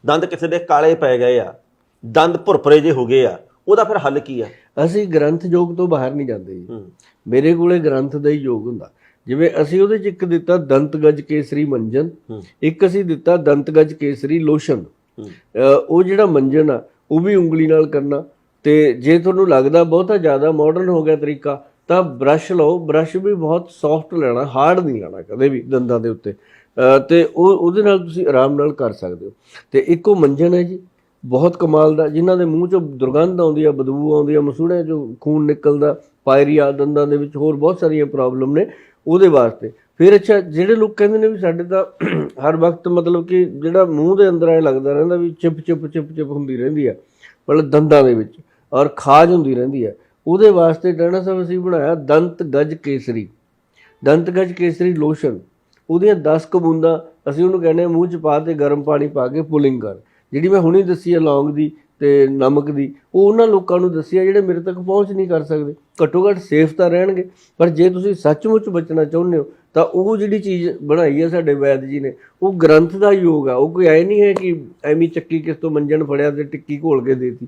ਦੰਦ ਕਿਸੇ ਦੇ ਕਾਲੇ ਪੈ ਗਏ ਆ ਦੰਦ ਭੁਰਭੁਰੇ ਜੇ ਹੋ ਗਏ ਆ ਉਹਦਾ ਫਿਰ ਹੱਲ ਕੀ ਆ? ਅਸੀਂ ਗ੍ਰੰਥ ਯੋਗ ਤੋਂ ਬਾਹਰ ਨਹੀਂ ਜਾਂਦੇ ਜੀ। ਮੇਰੇ ਕੋਲੇ ਗ੍ਰੰਥ ਦਾ ਹੀ ਯੋਗ ਹੁੰਦਾ। ਜਿਵੇਂ ਅਸੀਂ ਉਹਦੇ ਚ ਇੱਕ ਦਿੱਤਾ ਦੰਤਗਜ ਕੇਸਰੀ ਮੰਜਨ। ਇੱਕ ਅਸੀਂ ਦਿੱਤਾ ਦੰਤਗਜ ਕੇਸਰੀ ਲੋਸ਼ਨ। ਉਹ ਜਿਹੜਾ ਮੰਜਨ ਆ ਉਹ ਵੀ ਉਂਗਲੀ ਨਾਲ ਕਰਨਾ। ਤੇ ਜੇ ਤੁਹਾਨੂੰ ਲੱਗਦਾ ਬਹੁਤਾ ਜ਼ਿਆਦਾ ਮਾਡਰਨ ਹੋ ਗਿਆ ਤਰੀਕਾ ਤਾਂ ਬ੍ਰਸ਼ ਲਓ। ਬ੍ਰਸ਼ ਵੀ ਬਹੁਤ ਸੌਫਟ ਲੈਣਾ ਹਾਰਡ ਨਹੀਂ ਲੈਣਾ ਕਦੇ ਵੀ ਦੰਦਾਂ ਦੇ ਉੱਤੇ। ਤੇ ਉਹ ਉਹਦੇ ਨਾਲ ਤੁਸੀਂ ਆਰਾਮ ਨਾਲ ਕਰ ਸਕਦੇ ਹੋ। ਤੇ ਇੱਕੋ ਮੰਜਨ ਹੈ ਜੀ ਬਹੁਤ ਕਮਾਲ ਦਾ, ਜਿਨ੍ਹਾਂ ਦੇ ਮੂੰਹ ਚੋਂ ਦੁਰਗੰਧ ਆਉਂਦੀ ਆ, ਬਦਬੂ ਆਉਂਦੀ ਆ, ਮਸੂੜਿਆਂ ਚੋਂ ਖੂਨ ਨਿਕਲਦਾ, ਪਾਇਰੀਆ ਦੰਦਾਂ ਦੇ ਵਿੱਚ ਹੋਰ ਬਹੁਤ ਸਾਰੀਆਂ ਪ੍ਰੋਬਲਮ ਨੇ ਉਹਦੇ ਵਾਸਤੇ। ਫਿਰ ਅੱਛਾ, ਜਿਹੜੇ ਲੋਕ ਕਹਿੰਦੇ ਨੇ ਵੀ ਸਾਡੇ ਤਾਂ ਹਰ ਵਕਤ ਮਤਲਬ ਕਿ ਜਿਹੜਾ ਮੂੰਹ ਦੇ ਅੰਦਰ ਐ ਲੱਗਦਾ ਰਹਿੰਦਾ ਵੀ ਚਿਪ ਚਿਪ ਚਿਪ ਚਿਪ ਹੁੰਦੀ ਰਹਿੰਦੀ ਆ, ਮਤਲਬ ਦੰਦਾਂ ਦੇ ਵਿੱਚ, ਔਰ ਖਾਜ ਹੁੰਦੀ ਰਹਿੰਦੀ ਆ। ਉਹਦੇ ਵਾਸਤੇ ਡਾਕਟਰ ਸਾਹਿਬ ਅਸੀਂ ਬਣਾਇਆ ਦੰਤ ਗਜ ਕੇਸਰੀ। ਦੰਤ ਗਜ ਕੇਸਰੀ ਲੋਸ਼ਨ। ਉਹਦੀਆਂ 10 ਕਬੂੰਦਾਂ, ਅਸੀਂ ਉਹਨੂੰ ਕਹਿੰਦੇ ਹਾਂ ਮੂੰਹ 'ਚ ਪਾ ਤੇ ਗਰਮ ਪਾਣੀ ਪਾ ਕੇ ਪੁਲਿੰਗ ਕਰ। ਜਿਹੜੀ ਮੈਂ ਹੁਣੀ ਦੱਸੀ ਹੈ ਲੌਂਗ ਦੀ ਤੇ ਨਮਕ ਦੀ ਉਹ ਉਹਨਾਂ ਲੋਕਾਂ ਨੂੰ ਦੱਸੀ ਹੈ ਜਿਹੜੇ ਮੇਰੇ ਤੱਕ ਪਹੁੰਚ ਨਹੀਂ ਕਰ ਸਕਦੇ। ਘੱਟੋ ਘੱਟ ਸੇਫ ਤਾਂ ਰਹਿਣਗੇ ਪਰ ਜੇ ਤੁਸੀਂ ਸੱਚਮੁੱਚ ਬਚਣਾ ਚਾਹੁੰਦੇ ਹੋ ਤਾਂ ਉਹ ਜਿਹੜੀ ਚੀਜ਼ ਬਣਾਈ ਹੈ ਸਾਡੇ ਵੈਦ ਜੀ ਨੇ ਉਹ ਗ੍ਰੰਥ ਦਾ ਯੋਗ ਆ। ਉਹ ਕੋਈ ਐ ਨਹੀਂ ਹੈ ਕਿ ਐਵੇਂ ਚੱਕੀ ਕਿਸ ਤੋਂ ਮੰਜਣ ਫੜਿਆ ਤੇ ਟਿੱਕੀ ਘੋਲ ਕੇ ਦੇਤੀ।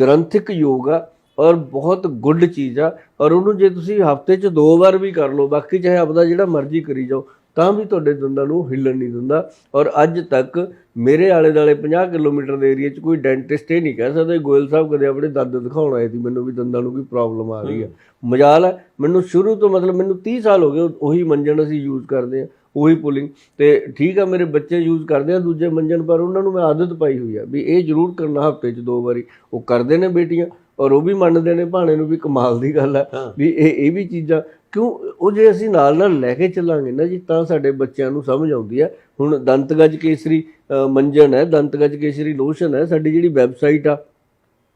ਗ੍ਰੰਥਿਕ ਯੋਗ ਆ ਔਰ ਬਹੁਤ ਗੁੱਡ ਚੀਜ਼ ਆ ਔਰ ਉਹਨੂੰ ਜੇ ਤੁਸੀਂ ਹਫ਼ਤੇ 'ਚ ਦੋ ਵਾਰ ਵੀ ਕਰ ਲਓ ਬਾਕੀ ਚਾਹੇ ਆਪਦਾ ਜਿਹੜਾ ਮਰਜ਼ੀ ਕਰੀ ਜਾਓ ਤਾਂ ਵੀ ਤੁਹਾਡੇ ਦੰਦਾਂ ਨੂੰ ਹਿੱਲਣ ਨਹੀਂ ਦਿੰਦਾ। ਔਰ ਅੱਜ ਤੱਕ ਮੇਰੇ ਆਲੇ ਦਾਲੇ 50 ਕਿਲੋਮੀਟਰ ਦੇ ਏਰੀਆ 'ਚ ਕੋਈ ਡੈਂਟਿਸਟ ਇਹ ਨਹੀਂ ਕਹਿ ਸਕਦਾ ਗੋਇਲ ਸਾਹਿਬ ਕਦੇ ਆਪਣੇ ਦੰਦ ਦਿਖਾਉਣ ਆਏ ਸੀ ਮੈਨੂੰ ਵੀ ਦੰਦਾਂ ਨੂੰ ਕੋਈ ਪ੍ਰੋਬਲਮ ਆ ਰਹੀ ਆ। ਮਜਾਲ ਹੈ ਮੈਨੂੰ ਸ਼ੁਰੂ ਤੋਂ ਮਤਲਬ ਮੈਨੂੰ 30 ਸਾਲ ਹੋ ਗਏ ਉਹ- ਮੰਜਣ ਅਸੀਂ ਯੂਜ਼ ਕਰਦੇ ਆ ਉਹੀ ਪੁਲਿੰਗ ਤੇ ਠੀਕ ਆ ਮੇਰੇ ਬੱਚੇ ਯੂਜ਼ ਕਰਦੇ ਆ ਦੂਜੇ ਮੰਜਣ ਪਰ ਉਹਨਾਂ ਨੂੰ ਮੈਂ ਆਦਤ ਪਾਈ ਹੋਈ ਆ ਵੀ ਇਹ ਜ਼ਰੂਰ ਕਰਨਾ ਹਫ਼ਤੇ 'ਚ ਦੋ ਵਾਰੀ। ਉਹ ਕਰਦੇ ਨੇ ਬੇਟੀਆਂ ਔਰ ਉਹ ਵੀ ਮੰਨਦੇ ਨੇ ਭਾਣੇ ਨੂੰ ਵੀ ਕਮਾਲ ਦੀ ਗੱਲ ਆ ਹਾਂ। ਵੀ ਇਹ ਇਹ ਵੀ ਚੀਜ਼ਾਂ ਕਿਉਂ? ਉਹ ਜੇ ਅਸੀਂ ਨਾਲ ਨਾਲ ਲੈ ਕੇ ਚੱਲਾਂਗੇ ਨਾ ਜੀ, ਤਾਂ ਸਾਡੇ ਬੱਚਿਆਂ ਨੂੰ ਸਮਝ ਆਉਂਦੀ ਹੈ ਹੁਣ ਦੰਤਗਜ ਕੇਸਰੀ ਮੰਜਨ ਹੈ, ਦੰਤਗਜ ਕੇਸਰੀ ਲੋਸ਼ਨ ਹੈ, ਸਾਡੀ ਜਿਹੜੀ ਵੈਬਸਾਈਟ ਆ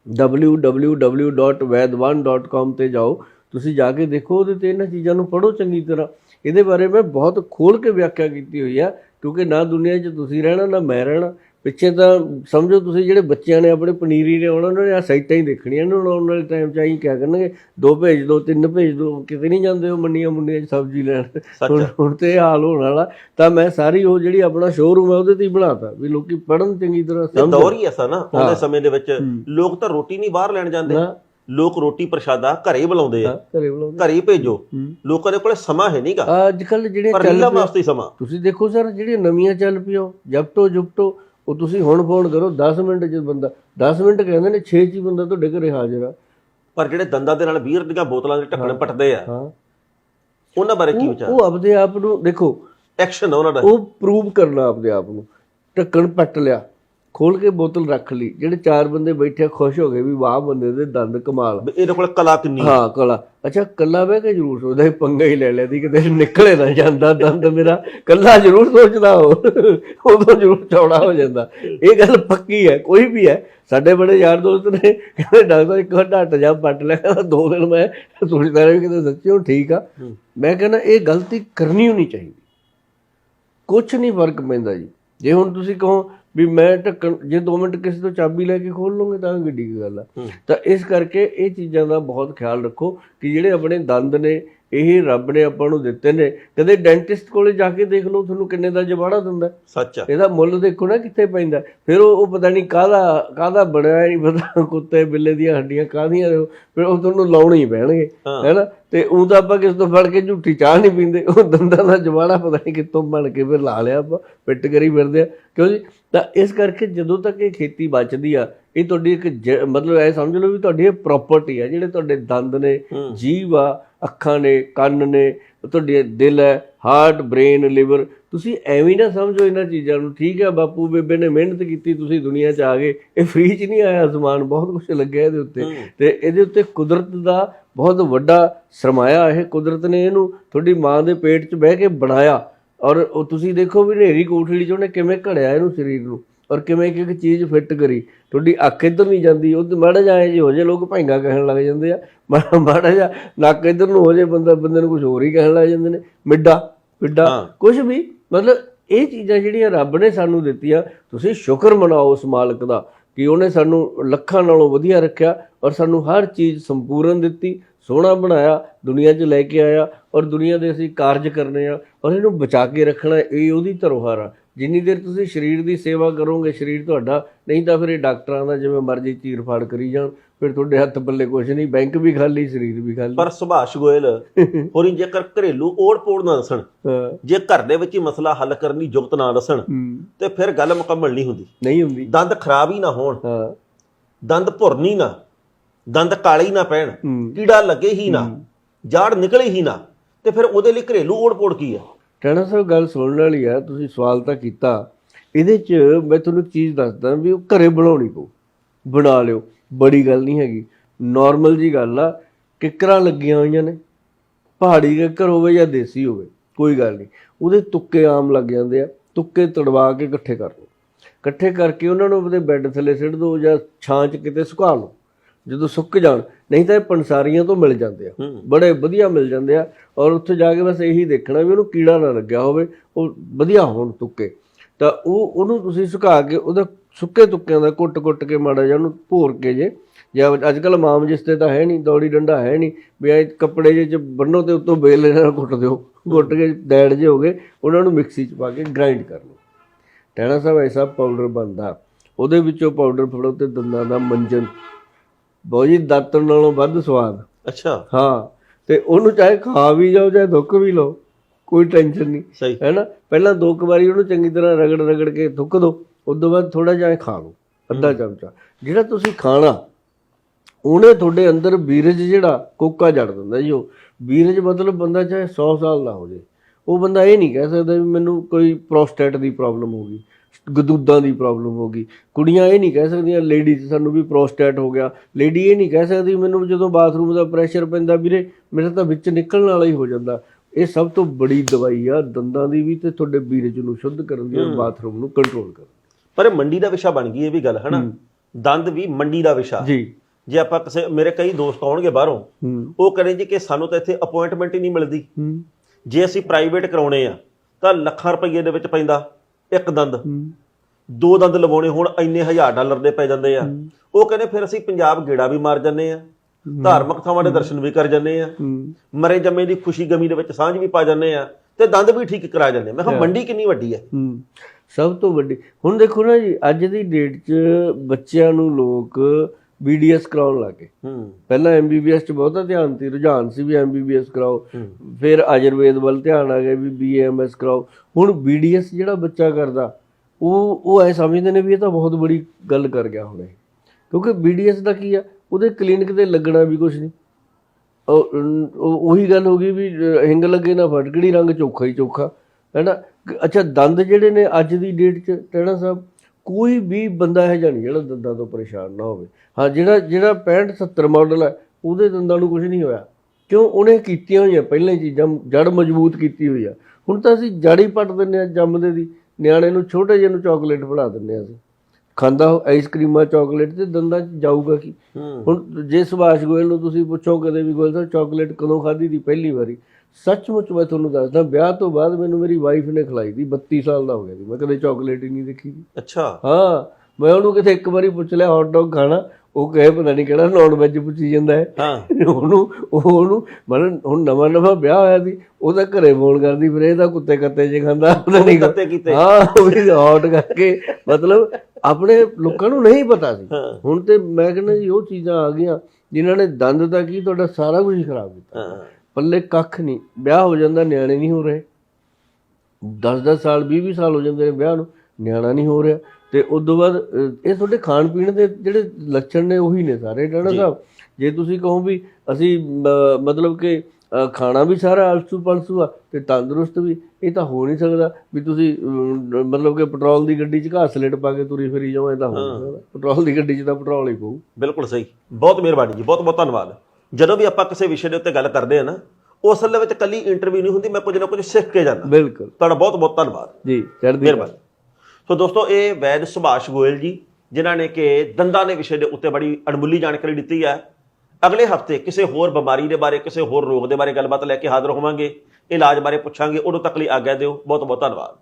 www.vaidwan.com ਤੇ ਜਾਓ। ਤੁਸੀਂ ਜਾ ਕੇ ਦੇਖੋ, ਉਹਦੇ ਤੇ ਇਹਨਾਂ ਚੀਜ਼ਾਂ ਨੂੰ ਪੜ੍ਹੋ ਚੰਗੀ ਤਰ੍ਹਾਂ। ਇਹਦੇ ਬਾਰੇ ਮੈਂ ਬਹੁਤ ਖੋਲ ਕੇ ਵਿਆਖਿਆ ਕੀਤੀ ਹੋਈ ਆ, ਕਿਉਂਕਿ ਨਾ ਦੁਨੀਆ 'ਚ ਤੁਸੀਂ ਰਹਿਣਾ, ਨਾ ਮੈਂ ਰਹਿਣਾ। ਪਿੱਛੇ ਤਾਂ ਸਮਝੋ ਤੁਸੀਂ ਜਿਹੜੇ ਬੱਚਿਆਂ ਨੇ ਆਪਣੇ ਪਨੀਰੀ ਨੇ ਆਉਣਾ ਉਹਨਾਂ ਨੇ ਆ ਸਾਈਟਾਂ ਹੀ ਦੇਖਣੀਆਂ ਨੇ ਆਉਣ ਵਾਲੇ ਟਾਈਮ 'ਚ ਆਈ ਕਿਆ ਕਰਨਗੇ? ਦੋ ਭੇਜ ਦੋ ਤਿੰਨ ਭੇਜ ਦੋ ਕਿਤੇ ਨਹੀਂ ਜਾਂਦੇ ਉਹ ਮੁੰਡੀਆਂ 'ਚ ਸਬਜ਼ੀ ਲੈਣ। ਹੁਣ ਤੇ ਹਾਲ ਹੋਣ ਵਾਲਾ। ਤਾਂ ਮੈਂ ਸਾਰੀ ਉਹ ਜਿਹੜੀ ਆਪਣਾ ਸ਼ੋਰੂਮ ਹੈ ਉਹਦੇ ਤੇ ਹੀ ਬਣਾਤਾ ਵੀ ਲੋਕੀ ਪੜਨ ਚੰਗੀ ਤਰ੍ਹਾਂ ਇਹ ਸਮਝਣ। ਦੌਰ ਹੀ ਐਸਾ ਨਾ ਉਹਦੇ ਸਮੇਂ ਦੇ ਵਿੱਚ ਲੋਕ ਤਾਂ ਰੋਟੀ ਨਹੀਂ ਬਾਹਰ ਲੈਣ ਜਾਂਦੇ। ਲੋਕ ਰੋਟੀ ਪ੍ਰਸ਼ਾਦਾ ਘਰੇ ਬੁਲਾਉਂਦੇ ਆ। ਘਰੇ ਬੁਲਾਉਂਦੇ ਘਰੇ ਭੇਜੋ। ਲੋਕਾਂ ਦੇ ਕੋਲੇ ਸਮਾਂ ਹੈ ਨਹੀਂਗਾ। ਅੱਜ ਕੱਲ ਜਿਹੜੀਆਂ ਪਰ ਚੱਲ ਰੀਲਾਂ ਪਈਆਂ- ਵਾਸਤੇ ਹੀ ਸਮਾਂ। ਤੁਸੀਂ ਦੇਖੋ ਸਰ ਜਿਹੜੀਆਂ ਨਵੀਆਂ ਚੱਲ ਪਈਆਂ ਜਪਟੋ ਜੁਪਟੋ ਉਹ ਤੁਸੀਂ ਹੁਣ ਫੋਨ ਕਰੋ 10 ਮਿੰਟ ਚ ਬੰਦਾ 10 ਮਿੰਟ ਕਹਿੰਦੇ ਨੇ 6 ਚ ਹੀ ਬੰਦਾ ਤੁਹਾਡੇ ਘਰੇ ਹਾਜ਼ਰ ਆ। ਪਰ ਜਿਹੜੇ ਦੰਦਾਂ ਦੇ ਨਾਲ ਵੀਰ ਦੀਆਂ ਬੋਤਲਾਂ ਦੇ ਢੱਕਣ ਪਟਦੇ ਆ ਹਾਂ। ਉਹਨਾਂ ਬਾਰੇ ਕੀ ਵਿਚਾਰ? ਉਹ ਆਪਦੇ ਆਪ ਨੂੰ ਦੇਖੋ ਐਕਸ਼ਨ ਉਹਨਾਂ ਦਾ। ਉਹ ਪ੍ਰੂਵ ਕਰਨਾ ਆਪਦੇ ਆਪ ਨੂੰ। ਢੱਕਣ ਪੱਟ ਲਿਆ। ਖੋਲ ਕੇ ਬੋਤਲ ਰੱਖ ਲਈ। ਜਿਹੜੇ ਚਾਰ ਬੰਦੇ ਬੈਠੇ ਖੁਸ਼ ਹੋ ਗਏ ਵੀ ਵਾਹ ਬੰਦੇ ਦੇ ਦੰਦ ਕਮਾਲ। ਇਹਦੇ ਕੋਲ ਕਲਾ ਕਿੰਨੀ ਹੈ। ਹਾਂ ਕਲਾ। ਅੱਛਾ ਕੱਲਾ ਬਹਿ ਕੇ ਜ਼ਰੂਰ ਸੋਚਦਾ ਸੀ, ਪੰਗਾ ਹੀ ਲੈ ਲਿਆ ਦੀ ਕਿਤੇ ਨਿਕਲੇ ਨਾ ਜਾਂਦਾ ਦੰਦ ਮੇਰਾ। ਕੱਲਾ ਜ਼ਰੂਰ ਸੋਚਦਾ ਹੋ ਉਦੋਂ ਜ਼ਰੂਰ ਚੌੜਾ ਹੋ ਜਾਂਦਾ। ਇਹ ਗੱਲ ਪੱਕੀ ਹੈ ਕੋਈ ਵੀ ਹੈ। ਸਾਡੇ ਬੜੇ ਯਾਰ ਦੋਸਤ ਨੇ ਕਹਿੰਦੇ ਡਾਕਟਰ ਇੱਕ ਵਾਰ ਢੱਟ ਜਾ ਪੱਟ ਲਿਆ ਦੋ ਦਿਨ ਮੈਂ ਸੋਚਦਾ ਰਿਹਾ ਵੀ ਕਿਤੇ ਸੱਚੀ ਉਹ ਠੀਕ ਆ। ਮੈਂ ਕਹਿੰਦਾ ਇਹ ਗਲਤੀ ਕਰਨੀ ਹੋਣੀ ਚਾਹੀਦੀ। ਕੁਝ ਨਹੀਂ ਫ਼ਰਕ ਪੈਂਦਾ ਜੀ। ਜੇ ਹੁਣ ਤੁਸੀਂ ਕਹੋ ਵੀ ਮੈਂ ਢੱਕਣ ਜੇ 2 ਮਿੰਟ ਕਿਸੇ ਤੋਂ ਚਾਬੀ ਲੈ ਕੇ ਖੋਲ ਲਓਗੇ ਤਾਂ ਗੱਡੀ ਦੀ ਗੱਲ ਆ। ਤਾਂ ਇਸ ਕਰਕੇ ਇਹ ਚੀਜ਼ਾਂ ਦਾ ਬਹੁਤ ਖਿਆਲ ਰੱਖੋ ਕਿ ਜਿਹੜੇ ਆਪਣੇ ਦੰਦ ਨੇ ਇਹ ਰੱਬ ਨੇ ਆਪਾਂ ਨੂੰ ਦਿੱਤੇ ਨੇ ਕਦੇ ਡੈਂਟਿਸਟ ਕੋਲੇ ਜਾ ਕੇ ਦੇਖ ਲਓ ਤੁਹਾਨੂੰ ਕਿੰਨੇ ਦਾ ਜਵਾੜਾ ਦਿੰਦਾ ਸੱਚ ਇਹਦਾ ਮੁੱਲ ਦੇਖੋ ਨਾ ਕਿੱਥੇ ਪੈਂਦਾ ਫਿਰ ਉਹ ਪਤਾ ਨਹੀਂ ਕਾਹਦਾ ਕਾਹਦਾ ਬਣਿਆ ਨਹੀਂ ਪਤਾ ਕੁੱਤੇ ਬਿੱਲੇ ਦੀਆਂ ਹੱਡੀਆਂ ਕਾਹਦੀਆਂ ਫਿਰ ਉਹ ਤੁਹਾਨੂੰ ਲਾਉਣੇ ਹੀ ਪੈਣਗੇ। ਹੈਨਾ? ਤੇ ਉਹ ਤਾਂ ਆਪਾਂ ਕਿਸ ਤੋਂ ਫੜ ਕੇ ਝੂਠੀ ਚਾਹ ਨਹੀਂ ਪੀਂਦੇ। ਉਹ ਦੰਦਾਂ ਦਾ ਜਵਾੜਾ ਪਤਾ ਨਹੀਂ ਕਿੱਥੋਂ ਬਣ ਕੇ ਫਿਰ ਲਾ ਲਿਆ ਆਪਾਂ ਪਿੱਟ ਕਰੀ ਫਿਰਦੇ ਆ। ਕਿਉਂ ਜੀ? ਤਾਂ ਇਸ ਕਰਕੇ ਜਦੋਂ ਤੱਕ ਇਹ ਖੇਤੀ ਬਚਦੀ ਆ ਇਹ ਤੁਹਾਡੀ ਇੱਕ ਮਤਲਬ ਐ ਸਮਝ ਲਓ ਵੀ ਤੁਹਾਡੀ ਇਹ ਪ੍ਰਾਪਰਟੀ ਆ ਜਿਹੜੇ ਤੁਹਾਡੇ ਦੰਦ ਨੇ। ਜੀਭ ਆ ਅੱਖਾਂ ਨੇ ਕੰਨ ਨੇ ਤੁਹਾਡੇ ਦਿਲ ਹੈ ਹਾਰਟ ਬ੍ਰੇਨ ਲਿਵਰ ਤੁਸੀਂ ਐਵੇਂ ਨਾ ਸਮਝੋ ਇਹਨਾਂ ਚੀਜ਼ਾਂ ਨੂੰ ਠੀਕ ਹੈ ਬਾਪੂ ਬੇਬੇ ਨੇ ਮਿਹਨਤ ਕੀਤੀ ਤੁਸੀਂ ਦੁਨੀਆ 'ਚ ਆ ਗਏ ਇਹ ਫ੍ਰੀ 'ਚ ਨਹੀਂ ਆਇਆ ਸਮਾਨ ਬਹੁਤ ਕੁਝ ਲੱਗਿਆ ਇਹਦੇ ਉੱਤੇ। ਤੇ ਇਹਦੇ ਉੱਤੇ ਕੁਦਰਤ ਦਾ ਬਹੁਤ ਵੱਡਾ ਸਰਮਾਇਆ ਇਹ ਕੁਦਰਤ ਨੇ ਇਹਨੂੰ ਤੁਹਾਡੀ ਮਾਂ ਦੇ ਪੇਟ 'ਚ ਬਹਿ ਕੇ ਬਣਾਇਆ ਔਰ ਉਹ ਤੁਸੀਂ ਦੇਖੋ ਵੀ ਨੇਰੀ ਕੋਠੜੀ 'ਚ ਉਹਨੇ ਕਿਵੇਂ ਘੜਿਆ ਇਹਨੂੰ ਸਰੀਰ ਨੂੰ ਔਰ ਕਿਵੇਂ ਇੱਕ ਇੱਕ ਚੀਜ਼ ਫਿੱਟ ਕਰੀ। ਤੁਹਾਡੀ ਅੱਖ ਇੱਧਰ ਨਹੀਂ ਜਾਂਦੀ ਉਹ ਮਾੜਾ ਜਿਹਾ ਜੇ ਹੋ ਜੇ ਲੋਕ ਭਾਂਗਾ ਕਹਿਣ ਲੱਗ ਜਾਂਦੇ ਆ। ਮਾੜਾ ਜਿਹਾ ਨੱਕ ਇੱਧਰ ਨੂੰ ਹੋ ਜੇ ਬੰਦਾ ਬੰਦੇ ਨੂੰ ਕੁਝ ਹੋਰ ਹੀ ਕਹਿਣ ਲੱਗ ਜਾਂਦੇ ਨੇ। ਮਿੱਡਾ ਹਾਂ। ਕੁਝ ਵੀ। ਮਤਲਬ ਇਹ ਚੀਜ਼ਾਂ ਜਿਹੜੀਆਂ ਰੱਬ ਨੇ ਸਾਨੂੰ ਦਿੱਤੀਆਂ ਤੁਸੀਂ ਸ਼ੁਕਰ ਮਨਾਓ ਉਸ ਮਾਲਕ ਦਾ ਕਿ ਉਹਨੇ ਸਾਨੂੰ ਲੱਖਾਂ ਨਾਲੋਂ ਵਧੀਆ ਰੱਖਿਆ ਔਰ ਸਾਨੂੰ ਹਰ ਚੀਜ਼ ਸੰਪੂਰਨ ਦਿੱਤੀ ਸੋਹਣਾ ਬਣਾਇਆ ਦੁਨੀਆ 'ਚ ਲੈ ਕੇ ਆਇਆ। ਔਰ ਦੁਨੀਆ ਦੇ ਅਸੀਂ ਕਾਰਜ ਕਰਨੇ ਆ ਔਰ ਇਹਨੂੰ ਬਚਾ ਕੇ ਰੱਖਣਾ ਇਹ ਉਹਦੀ ਧਰੋਹਰ ਆ। ਜਿੰਨੀ ਦੇਰ ਤੁਸੀਂ ਸਰੀਰ ਦੀ ਸੇਵਾ ਕਰੋਗੇ ਸਰੀਰ ਤੁਹਾਡਾ ਨਹੀਂ ਤਾਂ ਫਿਰ ਇਹ ਡਾਕਟਰਾਂ ਦਾ ਜਿਵੇਂ ਮਰਜ਼ੀ ਚੀਰ ਫਾੜ ਕਰੀ ਜਾਣ ਫਿਰ ਤੁਹਾਡੇ ਹੱਥ ਪੱਲੇ ਕੁਝ ਨਹੀਂ ਬੈਂਕ ਵੀ ਖਾਲੀ ਸਰੀਰ ਵੀ ਖਾਲੀ। ਪਰ ਸੁਭਾਸ਼ ਗੋਇਲ ਹੋਰੀ ਜੇਕਰ ਘਰੇਲੂ ਓੜ-ਪੋੜ ਨਾ ਦੱਸਣ ਜੇ ਘਰ ਦੇ ਵਿੱਚ ਹੀ ਮਸਲਾ ਹੱਲ ਕਰਨ ਦੀ ਯੁਕਤ ਨਾ ਦੱਸਣ ਤੇ ਫਿਰ ਗੱਲ ਮੁਕੰਮਲ ਨਹੀਂ ਹੁੰਦੀ। ਨਹੀਂ ਹੁੰਦੀ। ਦੰਦ ਖਰਾਬ ਹੀ ਨਾ ਹੋਣ। ਹਾਂ। ਦੰਦ ਭੁਰਨੀ ਨਾ ਦੰਦ ਕਾਲੇ ਹੀ ਨਾ ਪੈਣ ਕੀੜਾ ਲੱਗੇ ਹੀ ਨਾ ਜਾੜ ਨਿਕਲੇ ਹੀ ਨਾ। ਤੇ ਫਿਰ ਉਹਦੇ ਲਈ ਘਰੇਲੂ ਓੜ-ਪੋੜ ਕੀ ਆ? ਟੈਣਾ ਸਾਹਿਬ, ਗੱਲ ਸੁਣਨ ਵਾਲੀ ਆ, ਤੁਸੀਂ ਸਵਾਲ ਤਾਂ ਕੀਤਾ। ਇਹਦੇ 'ਚ ਮੈਂ ਤੁਹਾਨੂੰ ਇੱਕ ਚੀਜ਼ ਦੱਸਦਾ ਵੀ ਉਹ ਘਰੇ ਬਣਾਉਣੀ ਪਊ। ਬਣਾ ਲਿਓ, ਬੜੀ ਗੱਲ ਨਹੀਂ ਹੈਗੀ। ਨਾਰਮਲ ਜੀ ਗੱਲ ਆ, ਕਿੱਕਰਾਂ ਲੱਗੀਆਂ ਹੋਈਆਂ ਨੇ। ਪਹਾੜੀ ਕਿੱਕਰ ਹੋਵੇ ਜਾਂ ਦੇਸੀ ਹੋਵੇ, ਕੋਈ ਗੱਲ ਨਹੀਂ। ਉਹਦੇ ਤੁੱਕੇ ਆਮ ਲੱਗ ਜਾਂਦੇ ਆ, ਤੁੱਕੇ ਤੜਵਾ ਕੇ ਇਕੱਠੇ ਕਰ ਲਓ। ਇਕੱਠੇ ਕਰਕੇ ਉਹਨਾਂ ਨੂੰ ਉਹਦੇ ਬੈੱਡ ਥੱਲੇ ਸਿੱਟ ਦਿਓ ਜਾਂ ਛਾਂ 'ਚ ਕਿਤੇ ਸੁਕਾ ਲਓ। ਜਦੋਂ ਸੁੱਕ ਜਾਣ ਨਹੀਂ ਤਾਂ ਇਹ ਪੰਸਾਰੀਆਂ ਤੋਂ ਮਿਲ ਜਾਂਦੇ ਆ। ਬੜੇ ਵਧੀਆ ਮਿਲ ਜਾਂਦੇ ਆ ਔਰ ਉੱਥੇ ਜਾ ਕੇ ਬਸ ਇਹੀ ਦੇਖਣਾ ਵੀ ਉਹਨੂੰ ਕੀੜਾ ਨਾ ਲੱਗਿਆ ਹੋਵੇ ਉਹ ਵਧੀਆ ਹੋਣ ਤੁੱਕੇ। ਤਾਂ ਉਹ ਉਹਨੂੰ ਤੁਸੀਂ ਸੁਕਾ ਕੇ ਉਹਦਾ ਸੁੱਕੇ ਤੁੱਕਿਆਂ ਦਾ ਕੁੱਟ-ਕੁੱਟ ਕੇ ਮਾੜਾ ਜਿਹਾ ਉਹਨੂੰ ਭੋਰ ਕੇ ਜੇ। ਜਾਂ ਅੱਜ ਕੱਲ ਮਾਮ ਜਿਸ ਤੇ ਤਾਂ ਹੈ ਨਹੀਂ ਦੌੜੀ ਡੰਡਾ ਹੈ ਨਹੀਂ ਵੀ ਇਹ ਕੱਪੜੇ ਜੇ ਚ ਬੰਨੋ ਤੇ ਉੱਤੋਂ ਬੇਲ ਨਾਲ ਕੁੱਟ ਦਿਓ ਕੁੱਟ ਕੇ ਡੈਡ ਜੇ ਹੋ ਗਏ ਉਹਨਾਂ ਨੂੰ ਮਿਕਸੀ ਚ ਪਾ ਕੇ ਗ੍ਰਾਈਂਡ ਕਰ ਲਓ। ਟੈਣਾ ਸਾਹਿਬ ਐਸਾ ਪਾਊਡਰ ਬਣਦਾ ਉਹਦੇ ਵਿੱਚੋਂ ਪਾਊਡਰ ਫੜੋ ਤੇ ਦੰਦਾਂ ਦਾ ਮੰਜਨ ਬਹੁਤ ਜੀ ਦਾਤਣ ਨਾਲੋਂ ਵੱਧ ਸਵਾਦ। ਅੱਛਾ। ਹਾਂ ਤੇ ਉਹਨੂੰ ਚਾਹੇ ਖਾ ਵੀ ਜਾਓ ਚਾਹੇ ਦੁੱਕ ਵੀ ਲਓ ਕੋਈ ਟੈਨਸ਼ਨ ਨਹੀਂ। ਸਹੀ। ਹੈਨਾ ਪਹਿਲਾਂ ਦੋ ਕੁ ਵਾਰੀ ਉਹਨੂੰ ਚੰਗੀ ਤਰ੍ਹਾਂ ਰਗੜ ਰਗੜ ਕੇ ਥੁੱਕ ਦਿਓ ਉਸ ਤੋਂ ਬਾਅਦ ਥੋੜਾ ਜਿਹਾ ਖਾ ਲਓ ਅੱਧਾ ਚਮਚਾ। ਜਿਹੜਾ ਤੁਸੀਂ ਖਾਣਾ ਉਹਨੇ ਤੁਹਾਡੇ ਅੰਦਰ ਬੀਰਜ ਜਿਹੜਾ ਕੋਕਾ ਜੜ ਦਿੰਦਾ ਜੀ ਉਹ। ਬੀਰਜ ਮਤਲਬ ਬੰਦਾ ਚਾਹੇ 100 ਸਾਲ ਦਾ ਹੋ ਜੇ ਉਹ ਬੰਦਾ ਇਹ ਨਹੀਂ ਕਹਿ ਸਕਦਾ ਵੀ ਮੈਨੂੰ ਕੋਈ ਪ੍ਰੋਸਟੇਟ ਦੀ ਪ੍ਰੋਬਲਮ ਹੋ ਗਈ। ਗਦੂਦਾਂ ਦੀ ਪ੍ਰੋਬਲਮ ਹੋ ਗਈ। ਕੁੜੀਆਂ ਇਹ ਨਹੀਂ ਕਹਿ ਸਕਦੀਆਂ ਲੇਡੀਜ਼ ਸਾਨੂੰ ਵੀ ਪ੍ਰੋਸਟੇਟ ਹੋ ਗਿਆ। ਲੇਡੀ ਇਹ ਨਹੀਂ ਕਹਿ ਸਕਦੀ ਮੈਨੂੰ ਜਦੋਂ ਬਾਥਰੂਮ ਦਾ ਪ੍ਰੈਸ਼ਰ ਪੈਂਦਾ ਵੀਰੇ ਮੇਰਾ ਤਾਂ ਵਿੱਚ ਨਿਕਲਣ ਵਾਲਾ ਹੀ ਹੋ ਜਾਂਦਾ। ਇਹ ਸਭ ਤੋਂ ਬੜੀ ਦਵਾਈ ਆ ਦੰਦਾਂ ਦੀ ਵੀ ਤੇ ਤੁਹਾਡੇ ਬੀਰਜ ਨੂੰ ਸ਼ੁੱਧ ਕਰਨ ਦੀ ਔਰ ਬਾਥਰੂਮ ਨੂੰ ਕੰਟਰੋਲ ਕਰਨ ਪਰ ਇਹ ਮੰਡੀ ਦਾ ਵਿਸ਼ਾ ਬਣ ਗਈ ਇਹ ਵੀ ਗੱਲ ਹਨਾ? ਦੰਦ ਵੀ ਮੰਡੀ ਦਾ ਵਿਸ਼ਾ। ਜੀ। ਜੇ ਆਪਾਂ ਕਿਸੇ ਮੇਰੇ ਕਈ ਦੋਸਤ ਆਉਣਗੇ ਬਾਹਰੋਂ ਉਹ ਕਹਿੰਦੇ ਜੀ ਕਿ ਸਾਨੂੰ ਤਾਂ ਇੱਥੇ ਅਪਾਇੰਟਮੈਂਟ ਹੀ ਨਹੀਂ ਮਿਲਦੀ। ਜੇ ਅਸੀਂ ਪ੍ਰਾਈਵੇਟ ਕਰਾਉਣੇ ਆ ਤਾਂ ਲੱਖਾਂ ਰੁਪਏ ਦੇ ਵਿੱਚ ਪੈਂਦਾ। ਇੱਕ ਦੰਦ। ਦੋ ਦੰਦ ਲਵਾਉਣੇ ਹੁਣ ਇੰਨੇ ਹਜ਼ਾਰ ਡਾਲਰ ਦੇ ਪੈ ਜਾਂਦੇ ਆ। ਉਹ ਕਹਿੰਦੇ ਫਿਰ ਅਸੀਂ ਪੰਜਾਬ ਗੇੜਾ ਵੀ ਮਾਰ ਜੰਨੇ ਆ ਧਾਰਮਿਕ ਥਾਵਾਂ ਦੇ ਦਰਸ਼ਨ ਵੀ ਕਰ ਜੰਨੇ ਆ। ਮਰੇ ਜੰਮੇ ਦੀ ਖੁਸ਼ੀ ਗਮੀ ਦੇ ਵਿੱਚ ਸਾਂਝ ਵੀ ਪਾ ਜੰਨੇ ਆ ਤੇ ਦੰਦ ਵੀ ਠੀਕ ਕਰਾ ਜੰਨੇ ਮੈਂ ਕਿਹਾ ਮੰਡੀ ਕਿੰਨੀ ਵੱਡੀ ਹੂੰ। ਸਭ ਤੋਂ ਵੱਡੀ। ਹੁਣ ਦੇਖੋ ਨਾ ਜੀ ਅੱਜ ਦੀ ਡੇਟ 'ਚ ਬੱਚਿਆਂ ਨੂੰ ਲੋਕ ਬੀਡੀਐਸ ਕਰਾਉਣ ਲੱਗੇ। ਹੂੰ। ਪਹਿਲਾਂ ਐਮਬੀਬੀਐਸ 'ਚ ਬਹੁਤਾ ਧਿਆਨ ਸੀ ਰੁਝਾਨ ਸੀ ਵੀ ਐਮਬੀਬੀਐਸ ਕਰਾਓ। ਫਿਰ ਆਯੁਰਵੇਦ ਵੱਲ ਧਿਆਨ ਆ ਗਿਆ ਵੀ ਬੀਏਐਮਐਸ ਕਰਾਓ। ਹੁਣ ਬੀਡੀਐਸ ਜਿਹੜਾ ਬੱਚਾ ਕਰਦਾ ਉਹ ਉਹ ਐ ਸਮਝਦੇ ਨੇ ਵੀ ਇਹ ਤਾਂ ਬਹੁਤ ਬੜੀ ਗੱਲ ਕਰ ਗਿਆ ਹੁਣ ਇਹ। ਕਿਉਂਕਿ ਬੀਡੀਐਸ ਦਾ ਕੀ ਆ ਉਹਦੇ ਕਲੀਨਿਕ ਤੇ ਲੱਗਣਾ ਵੀ ਕੁਝ ਨਹੀਂ। ਉਹ ਗੱਲ ਹੋ ਗਈ ਵੀ ਹਿੰਗ ਲੱਗੇ ਨਾ ਫਟਕੜੀ ਰੰਗ ਚੋਖਾ ਹੀ ਚੋਖਾ। ਹੈਨਾ? ਅੱਛਾ ਦੰਦ ਜਿਹੜੇ ਨੇ ਅੱਜ ਦੀ ਡੇਟ 'ਚ ਟਹਿਣਾ ਸਾਹਿਬ? ਕੋਈ ਵੀ ਬੰਦਾ ਇਹ ਜਾਣੀ ਜਿਹੜਾ ਦੰਦਾਂ ਤੋਂ ਪਰੇਸ਼ਾਨ ਨਾ ਹੋਵੇ। ਹਾਂ, ਜਿਹੜਾ ਜਿਹੜਾ 65 70 ਮਾਡਲ ਹੈ ਉਹਦੇ ਦੰਦਾਂ ਨੂੰ ਕੁਝ ਨਹੀਂ ਹੋਇਆ। ਕਿਉਂ? ਉਹਨੇ ਕੀਤੀਆਂ ਹੋਈਆਂ, ਪਹਿਲਾਂ ਹੀ ਚੀਜ਼ਾਂ, ਜੜ ਮਜ਼ਬੂਤ ਕੀਤੀ ਹੋਈ ਆ। ਹੁਣ ਤਾਂ ਅਸੀਂ ਜੜ ਹੀ ਪੱਟ ਦਿੰਨੇ ਆ ਜੰਮਦੇ ਦੀ ਨਿਆਣੇ ਨੂੰ ਛੋਟੇ ਜਿਹੇ ਨੂੰ ਚਾਕਲੇਟ ਬਣਾ ਦਿੰਨੇ ਆ ਅਸੀਂ। ਖਾਂਦਾ ਆਈਸਕ੍ਰੀਮਾਂ ਚਾਕਲੇਟ ਤੇ ਦੰਦਾਂ 'ਚ ਜਾਊਗਾ ਕੀ? ਹੁਣ ਜੇ ਸੁਭਾਸ਼ ਗੋਇਲ ਨੂੰ ਤੁਸੀਂ ਪੁੱਛੋ ਕਦੇ ਵੀ ਗੋਇਲ ਸਾਹਿਬ ਚਾਕਲੇਟ ਕਦੋਂ ਖਾਧੀ ਦੀ ਪਹਿਲੀ ਵਾਰੀ? ਸੱਚਮੁੱਚ ਮੈਂ ਤੁਹਾਨੂੰ ਦੱਸਦਾ ਵਿਆਹ ਤੋਂ ਬਾਅਦ ਮੈਨੂੰ ਮੇਰੀ ਵਾਈਫ ਨੇ ਖਿਲਾਈ ਦੀ 32 ਸਾਲ ਦਾ ਹੋ ਗਿਆ ਸੀ ਮੈਂ ਕਦੇ ਚਾਕਲੇਟ ਹੀ ਨਹੀਂ ਦੇਖੀ ਅੱਛਾ। ਹਾਂ ਮੈਂ ਉਹਨੂੰ ਕਿਤੇ ਇੱਕ ਵਾਰੀ ਪੁੱਛ ਲਿਆ ਹੌਟ ਡੌਗ ਖਾਣਾ ਉਹ ਕਹੇ ਪਤਾ ਨਹੀਂ ਕਿਹੜਾ ਨੌਨ ਵੈਜ ਪੁੱਛੀ ਜਾਂਦਾ ਹੈ। ਹਾਂ। ਉਹਨੂੰ ਉਹ ਉਹਨੂੰ ਮਤਲਬ ਹੁਣ ਨਵਾਂ ਨਵਾਂ ਵਿਆਹ ਹੋਇਆ ਸੀ ਉਹਦਾ ਘਰੇ ਫੋਨ ਕਰਦੀ ਫਿਰ ਇਹਦਾ ਕੁੱਤੇ ਕੱਤੇ ਜੇ ਖਾਂਦਾ ਪਤਾ ਨਹੀਂ ਕੱਤੇ ਕੀਤੇ ਹਾਂ ਉਹ ਵੀ ਹੌਟ ਕਰਕੇ ਮਤਲਬ ਆਪਣੇ ਲੋਕਾਂ ਨੂੰ ਨਹੀਂ ਪਤਾ ਸੀ। ਹੁਣ ਤੇ ਮੈਂ ਕਹਿੰਦਾ ਜੀ ਉਹ ਚੀਜ਼ਾਂ ਆ ਗਈਆਂ ਜਿਨ੍ਹਾਂ ਨੇ ਦੰਦ ਦਾ ਕੀ ਤੁਹਾਡਾ ਸਾਰਾ ਕੁਝ ਖਰਾਬ ਕੀਤਾ। ਹਾਂ। ਪੱਲੇ ਕੱਖ ਨਹੀਂ ਵਿਆਹ ਹੋ ਜਾਂਦਾ ਨਿਆਣੇ ਨਹੀਂ ਹੋ ਰਹੇ। 10-10 ਸਾਲ 20-20 ਸਾਲ ਹੋ ਜਾਂਦੇ ਨੇ ਵਿਆਹ ਨੂੰ ਨਿਆਣਾ ਨਹੀਂ ਹੋ ਰਿਹਾ। ਤੇ ਉਸ ਤੋਂ ਬਾਅਦ ਇਹ ਤੁਹਾਡੇ ਖਾਣ ਪੀਣ ਦੇ ਜਿਹੜੇ ਲੱਛਣ ਨੇ ਉਹੀ ਨੇ ਸਾਰੇ ਡਾਣਾ ਸਾਹਿਬ। ਜੇ ਤੁਸੀਂ ਕਹੋ ਵੀ ਅਸੀਂ ਮਤਲਬ ਕਿ ਖਾਣਾ ਵੀ ਸਾਰਾ ਆਲਸੂ ਪਲਸੂ ਆ ਤੇ ਤੰਦਰੁਸਤ ਵੀ ਇਹ ਤਾਂ ਹੋ ਨਹੀਂ ਸਕਦਾ ਵੀ ਤੁਸੀਂ ਮਤਲਬ ਕਿ ਪੈਟਰੋਲ ਦੀ ਗੱਡੀ 'ਚ ਘਾਸਲੇਟ ਪਾ ਕੇ ਤੁਰੀ ਫਿਰੀ ਜਾਓ ਇਹ ਤਾਂ ਹੋ ਨਹੀਂ ਸਕਦਾ। ਪੈਟਰੋਲ ਦੀ ਗੱਡੀ 'ਚ ਤਾਂ ਪੈਟਰੋਲ ਹੀ ਪਊ। ਬਿਲਕੁਲ ਸਹੀ। ਬਹੁਤ ਮਿਹਰਬਾਨੀ ਜੀ ਬਹੁਤ ਬਹੁਤ ਧੰਨਵਾਦ। ਜਦੋਂ ਵੀ ਆਪਾਂ ਕਿਸੇ ਵਿਸ਼ੇ ਦੇ ਉੱਤੇ ਗੱਲ ਕਰਦੇ ਆ ਨਾ ਉਹ ਅਸਲ ਵਿੱਚ ਕੱਲੀ ਇੰਟਰਵਿਊ ਨਹੀਂ ਹੁੰਦੀ ਮੈਂ ਕੁਝ ਨਾ ਕੁਝ ਸਿੱਖ ਕੇ ਜਾਂਦਾ। ਬਿਲਕੁਲ। ਤੁਹਾਡਾ ਬਹੁਤ ਬਹੁਤ ਧੰਨਵਾਦ। ਜੀ ਚੜ੍ਹਦੀ ਮਿਹਰਬਾਨੀ। ਸੋ ਦੋਸਤੋ, ਇਹ ਵੈਦ ਸੁਭਾਸ਼ ਗੋਇਲ ਜੀ, ਜਿਨ੍ਹਾਂ ਨੇ ਕਿ ਦੰਦਾਂ ਦੇ ਵਿਸ਼ੇ ਦੇ ਉੱਤੇ ਬੜੀ ਅਣਮੁੱਲੀ ਜਾਣਕਾਰੀ ਦਿੱਤੀ ਹੈ। ਅਗਲੇ ਹਫ਼ਤੇ ਕਿਸੇ ਹੋਰ ਬਿਮਾਰੀ ਦੇ ਬਾਰੇ, ਕਿਸੇ ਹੋਰ ਰੋਗ ਦੇ ਬਾਰੇ ਗੱਲਬਾਤ ਲੈ ਕੇ ਹਾਜ਼ਰ ਹੋਵਾਂਗੇ। ਇਲਾਜ ਬਾਰੇ ਪੁੱਛਾਂਗੇ। ਉਦੋਂ ਤੱਕ ਲਈ ਆਗਿਆ ਦਿਓ। ਬਹੁਤ ਬਹੁਤ ਧੰਨਵਾਦ।